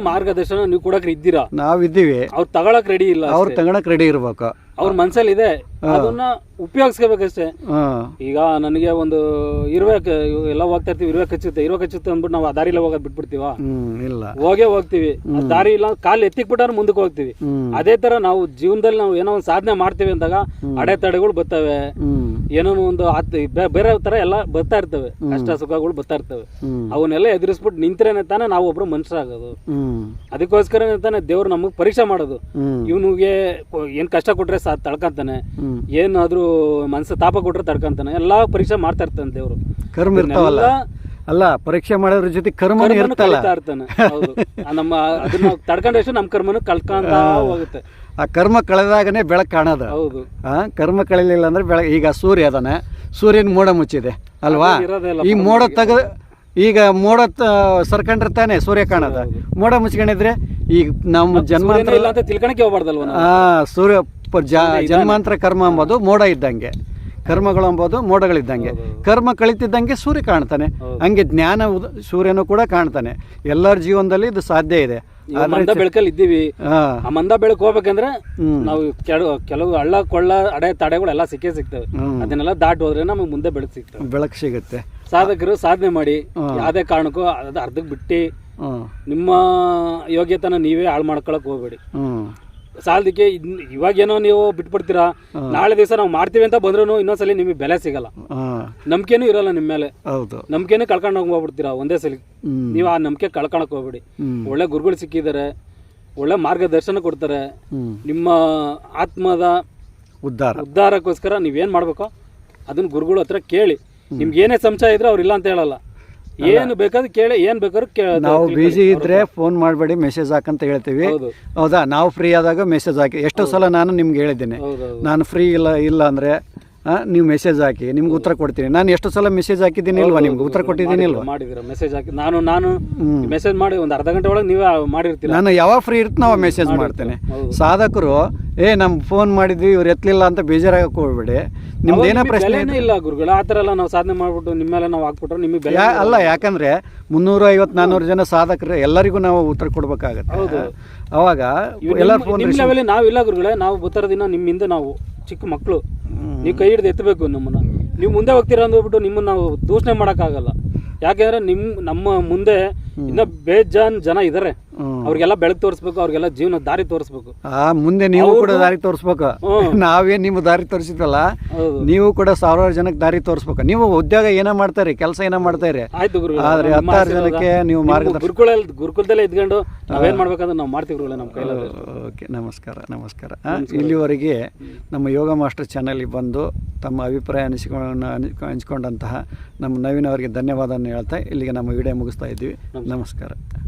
ಮಾರ್ಗದರ್ಶನ ನೀವು ಕೊಡಕ್ ಇದ್ದೀರಾ? ನಾವಿದ್ದೀವಿ. ಅವ್ರು ತಗೊಳಕ್ ರೆಡಿ ಇಲ್ಲ ಅವ್ರು ತಗೊಳಕ್ ರೆಡಿ ಇರ್ಬೇಕು. ಅವ್ರ ಮನ್ಸಲ್ಲಿ ಇದೆ ಅದನ್ನ ಉಪಯೋಗಿಸ್ಕೋಬೇಕಷ್ಟೇ. ಈಗ ನನಗೆ ಒಂದು ಇರುವೆ ಎಲ್ಲ ಹೋಗ್ತಾ ಇರ್ತೀವಿ ಇರುವೆ ಕಚ್ಚುತ್ತೆ ಇರುವೆ ಕಚ್ಚುತ್ತೆ ಅಂದ್ಬಿಟ್ಟು ನಾವು ಆ ದಾರಿಲೇ ಹೋಗೋದು ಬಿಟ್ಬಿಡ್ತೀವ? ಇಲ್ಲ. ಹೋಗೇ ಹೋಗ್ತೀವಿ. ದಾರಿ ಇಲ್ಲ ಕಾಲು ಎತ್ತಿಕ್ ಬಿಟ್ಟಾರ ಮುಂದಕ್ಕೆ ಹೋಗ್ತೀವಿ. ಅದೇ ತರ ನಾವು ಜೀವನದಲ್ಲಿ ನಾವು ಏನೋ ಒಂದು ಸಾಧನೆ ಮಾಡ್ತೀವಿ ಅಂದಾಗ ಅಡೆತಡೆಗಳು ಬರ್ತವೆ. ಏನೋ ಒಂದು ಬೇರೆ ತರ ಎಲ್ಲ ಬರ್ತಾ ಇರ್ತವೆ. ಕಷ್ಟ ಸುಖಗಳು ಬರ್ತಾ ಇರ್ತವೆ. ಅವನ್ನೆಲ್ಲ ಎದುರಿಸ್ಬಿಟ್ಟು ನಿಂತ್ರೇನೆ ತಾನೇ ನಾವು ಒಬ್ರು ಮನುಷ್ಯರಾಗೋದು. ಅದಕ್ಕೋಸ್ಕರನೇ ತಾನೇ ದೇವ್ರು ನಮಗ್ ಪರೀಕ್ಷೆ ಮಾಡೋದು. ಇವನಿಗೆ ಏನ್ ಕಷ್ಟ ಕೊಟ್ರೆ ಸಾ ತಡ್ಕಂತಾನೆ ಹ್ಞೂ ಏನಾದ್ರೂ ಮನಸ್ಸು ತಾಪ ಕೊಟ್ರೆ ತಡ್ಕಂತಾನೆ. ಎಲ್ಲಾ ಪರೀಕ್ಷೆ ಮಾಡ್ತಾ ಇರ್ತಾನೆ ದೇವ್ರು. ಕರ್ಮ ಇರ್ತಾವಲ್ಲ? ಅಲ್ಲ ಪರೀಕ್ಷೆ ಮಾಡೋದ್ರ ಜೊತೆ ಕರ್ಮ ಕರ್ಮನು ಇರ್ತಲ್ಲ? ಇರ್ತಾನೆ. ನಮ್ಮ ಅದನ್ನ ತಡ್ಕೊಂಡಷ್ಟು ನಮ್ಮ ಕರ್ಮನು ಕಳ್ಕೊಂತ ಹೋಗುತ್ತೆ. ಆ ಕರ್ಮ ಕಳೆದಾಗನೇ ಬೆಳಕು ಕಾಣೋದು? ಹೌದು. ಆ ಕರ್ಮ ಕಳಿಲಿಲ್ಲ ಅಂದ್ರೆ ಬೆಳಕು ಈಗ ಸೂರ್ಯ ಅದಾನೆ. ಸೂರ್ಯನ ಮೋಡ ಮುಚ್ಚಿದೆ ಅಲ್ವಾ? ಈ ಮೋಡ ತೆಗೆದು ಈಗ ಮೋಡ ಸರ್ಕೊಂಡ್ರೆ ತಾನೆ ಸೂರ್ಯ ಕಾಣೋದ? ಮೋಡ ಮುಚ್ಕೊಂಡಿದ್ರೆ ಈಗ ನಮ್ಮ ಜನ್ಮ ತಿಳ್ಕೊಳಕ್ಕೆ ಹೋಗ್ಬಾರ್ದಲ್ವ ಆ ಸೂರ್ಯ ಜನ್ಮಾಂತರ ಕರ್ಮ ಅಂಬೋದು ಮೋಡ ಇದ್ದಂಗೆ. ಕರ್ಮಗಳು ಅಂಬೋದು ಮೋಡಗಳಿದ್ದಂಗೆ. ಕರ್ಮ ಕಳಿತಿದ್ದಂಗೆ ಸೂರ್ಯ ಕಾಣ್ತಾನೆ. ಹಂಗೆ ಜ್ಞಾನ ಸೂರ್ಯನು ಕೂಡ ಕಾಣ್ತಾನೆ. ಎಲ್ಲರ ಜೀವನದಲ್ಲಿ ಇದು ಸಾಧ್ಯ ಇದೆ. ಮಂದ ಬೆಳಕಲ್ಲಿ ಇದ್ದೀವಿ. ಆ ಮಂದ ಬೆಳಕು ಹೋಗ್ಬೇಕಂದ್ರೆ. ನಾವು ಕೆಲವು ಕೆಲವು ಹಳ್ಳ ಕೊಳ್ಳ ಅಡೆ ತಡೆಗಳೆಲ್ಲ ಸಿಕ್ಕೇ ಸಿಗ್ತವೆ. ಅದನ್ನೆಲ್ಲ ದಾಟ್ ಹೋದ್ರೆ ನಮಗೆ ಮುಂದೆ ಬೆಳಕು ಸಿಗ್ತವೆ. ಬೆಳಕು ಸಿಗುತ್ತೆ. ಸಾಧಕರು ಸಾಧನೆ ಮಾಡಿ ಯಾವುದೇ ಕಾರಣಕ್ಕೂ ಅದು ಅರ್ಧಕ್ಕೆ ಬಿಟ್ಟು ನಿಮ್ಮ ಯೋಗ್ಯತನ ನೀವೇ ಹಾಳು ಮಾಡ್ಕೊಳಕ್ ಹೋಗ್ಬೇಡಿ. ಸಾಲದಕ್ಕೆ ಇವಾಗೇನೋ ನೀವು ಬಿಟ್ಬಿಡ್ತೀರಾ? ನಾಳೆ ದಿವಸ ನಾವು ಮಾಡ್ತೀವಿ ಅಂತ ಬಂದ್ರು ಇನ್ನೊಂದ್ಸಲಿ ನಿಮಗೆ ಬೆಲೆ ಸಿಗಲ್ಲ. ನಂಬಿಕೆನೂ ಇರಲ್ಲ ನಿಮ್ಮ ಮೇಲೆ. ಹೌದು. ನಂಬಿಕೆನೂ ಕಳ್ಕೊಂಡು ಹೋಗ್ಬಿಡ್ತೀರಾ ಒಂದೇ ಸಲ? ನೀವು ಆ ನಂಬಿಕೆ ಕಳ್ಕೊಳಕ್ ಹೋಗ್ಬೇಡಿ. ಒಳ್ಳೆ ಗುರುಗಳು ಸಿಕ್ಕಿದ್ದಾರೆ. ಒಳ್ಳೆ ಮಾರ್ಗದರ್ಶನ ಕೊಡ್ತಾರೆ. ನಿಮ್ಮ ಆತ್ಮದ ಉದ್ಧಾರ. ಉದ್ಧಾರಕ್ಕೋಸ್ಕರ ನೀವೇನ್ ಮಾಡ್ಬೇಕೋ ಅದನ್ನ ಗುರುಗಳ ಹತ್ರ ಕೇಳಿ. ನಿಮ್ಗೆ ಏನೇ ಸಂಶಯ ಇದ್ರೆ ಅವ್ರು ಇಲ್ಲ ಅಂತ ಹೇಳಲ್ಲ. ಏನು ಬೇಕಾದ್ರೂ ಕೇಳಿ ಏನ್ ಬೇಕಾದ್ರೂ ಕೇಳಿ. ನಾವು. ಬಿಜಿ ಇದ್ರೆ ಫೋನ್ ಮಾಡಬೇಡಿ ಮೆಸೇಜ್ ಹಾಕಂತ ಹೇಳ್ತೀವಿ. ಹೌದು. ಹೌದಾ? ನಾವು ಫ್ರೀ ಆದಾಗ ಮೆಸೇಜ್ ಹಾಕಿ. ಎಷ್ಟೋ ಸಲ ನಾನು ನಿಮ್ಗೆ ಹೇಳಿದ್ದೀನಿ. ನಾನು ಫ್ರೀ ಇಲ್ಲ ಇಲ್ಲ ಅಂದರೆ ನೀವು ಮೆಸೇಜ್ ಹಾಕಿ ನಿಮ್ಗೆ ಉತ್ತರ ಕೊಡ್ತೀನಿ. ನಾನು ಎಷ್ಟು ಸಲ ಮೆಸೇಜ್ ಹಾಕಿದ್ದೀನಿ ಇಲ್ವಾ ನಿಮ್ಗೆ? ಉತ್ತರ ಕೊಟ್ಟಿದ್ದೀನಿ ಇಲ್ವಾ ಮಾಡಿದಿರ ಮೆಸೇಜ್ ಹಾಕಿ. ನಾನು ನಾನು ಮೆಸೇಜ್ ಮಾಡಿ ಒಂದು ಅರ್ಧ ಗಂಟೆ ಒಳಗೆ ನೀವೇ ಮಾಡಿರ್ತೀನಿ ನಾನು ಯಾವಾಗ ಫ್ರೀ ಇರುತ್ತೆ ನಾವು ಮೆಸೇಜ್ ಮಾಡ್ತೇನೆ. ಸಾಧಕರು ಏ ನಮ್ಮ ಫೋನ್ ಮಾಡಿದ್ವಿ ಇವ್ರು ಎತ್ತಲಿಲ್ಲ ಅಂತ ಬೇಜಾರಾಗಕ್ಕೆ ಹೋಗ್ಬೇಡಿ. ನಿಮ್ದು ಏನೋ ಪ್ರಶ್ನೆ ಬೆಲೆನೇ ಇಲ್ಲ ಗುರುಗಳು ಆ ಥರ ಎಲ್ಲ ನಾವು ಸಾಧನೆ ಮಾಡ್ಬಿಟ್ಟು ನಿಮ್ಮ ಮೇಲೆ ನಾವು ಹಾಕ್ಬಿಟ್ರೆ ನಿಮಗೆ ಬೆಲೆ ಯಾ ಅಲ್ಲ ಯಾಕಂದ್ರೆ ಮುನ್ನೂರ ಐವತ್ತು ನಾನ್ನೂರು ಜನ ಸಾಧಕರು ಎಲ್ಲರಿಗೂ ನಾವು ಉತ್ತರ ಕೊಡ್ಬೇಕಾಗತ್ತೆ. ಹೌದು. ಅವಾಗ ಎಲ್ಲ ಫೋನ್ ನಿಮ್ಮ ಲೆವೆಲ್ ನಾವಿಲ್ಲ ಗುರುಗಳೇ ನಾವು ಬತ್ತರ ದಿನ ನಿಮ್ಮಿಂದ ನಾವು ಚಿಕ್ಕ ಮಕ್ಕಳು. ನೀವು ಕೈ ಹಿಡಿದು ಎತ್ತಬೇಕು ನಮ್ಮನ್ನ. ನೀವು ಮುಂದೆ ಹೋಗ್ತೀರಾ ಅಂದ್ಬಿಟ್ಟು ನಿಮ್ಮನ್ನ ನಾವು ದೂಷಣೆ ಮಾಡೋಕ್ಕಾಗಲ್ಲ. ಯಾಕೆಂದ್ರೆ ನಿಮ್ ನಮ್ಮ ಮುಂದೆ ಇನ್ನ ಬೇಜಾನ್ ಜನ ಇದಾರೆ. ಹ್ಮ್. ಅವ್ರಿಗೆಲ್ಲ ಬೆಳಕು ತೋರಿಸ್ಬೇಕು ಅವ್ರಿಗೆಲ್ಲ ಜೀವನ ದಾರಿ ತೋರಿಸ್ಬೇಕು. ಆ ಮುಂದೆ ನೀವು ಕೂಡ ದಾರಿ ತೋರಿಸ್ಬೇಕು. ನಾವೇ ನಾವೇನ್ ನಿಮ್ಮ ದಾರಿ ತೋರಿಸಿದ್ವಲ್ಲ ನೀವು ಕೂಡ ಸಾವಿರಾರು ಜನಕ್ಕೆ ದಾರಿ ತೋರಿಸ್ಬೇಕು. ನೀವು ಉದ್ಯೋಗ ಏನೋ ಮಾಡ್ತಾರಿ ಕೆಲಸ ಏನೋ ಮಾಡ್ತಾರಿ ಆಯ್ತು ಗುರುಗಳೇ ಆದ್ರೆ ಹತ್ತಾರು. ಜನಕ್ಕೆ ನೀವು ಮಾರ್ಗ ಮಾರ್ಗದರ್ಶನ ಗುರುಕುಲದಲ್ಲಿ ಇದ್ಕೊಂಡು ನಾವೇನ್ ಮಾಡ್ಬೇಕಂದ್ರೆ ನಾವು ಮಾಡ್ತೀವಿ ಗುರುಗಳೇ ನಮ್ಮ ಕೈಯಲ್ಲಿ ಓಕೆ ನಮಸ್ಕಾರ ನಮಸ್ಕಾರ. ಇಲ್ಲಿವರೆಗೆ ನಮ್ಮ ಯೋಗ ಮಾಸ್ಟರ್ ಚಾನಲ್ಗೆ ಬಂದು ತಮ್ಮ ಅಭಿಪ್ರಾಯ ಅನಿಸಿಕೊಂಡು ಹಂಚ್ಕೊಂಡಂತಹ ನಮ್ಮ ನವೀನ್ ಅವರಿಗೆ ಧನ್ಯವಾದವನ್ನು ಹೇಳ್ತಾ ಇಲ್ಲಿಗೆ ನಮ್ಮ ವಿಡಿಯೋ ಮುಗಿಸ್ತಾ ಇದ್ದೀವಿ. ನಮಸ್ಕಾರ.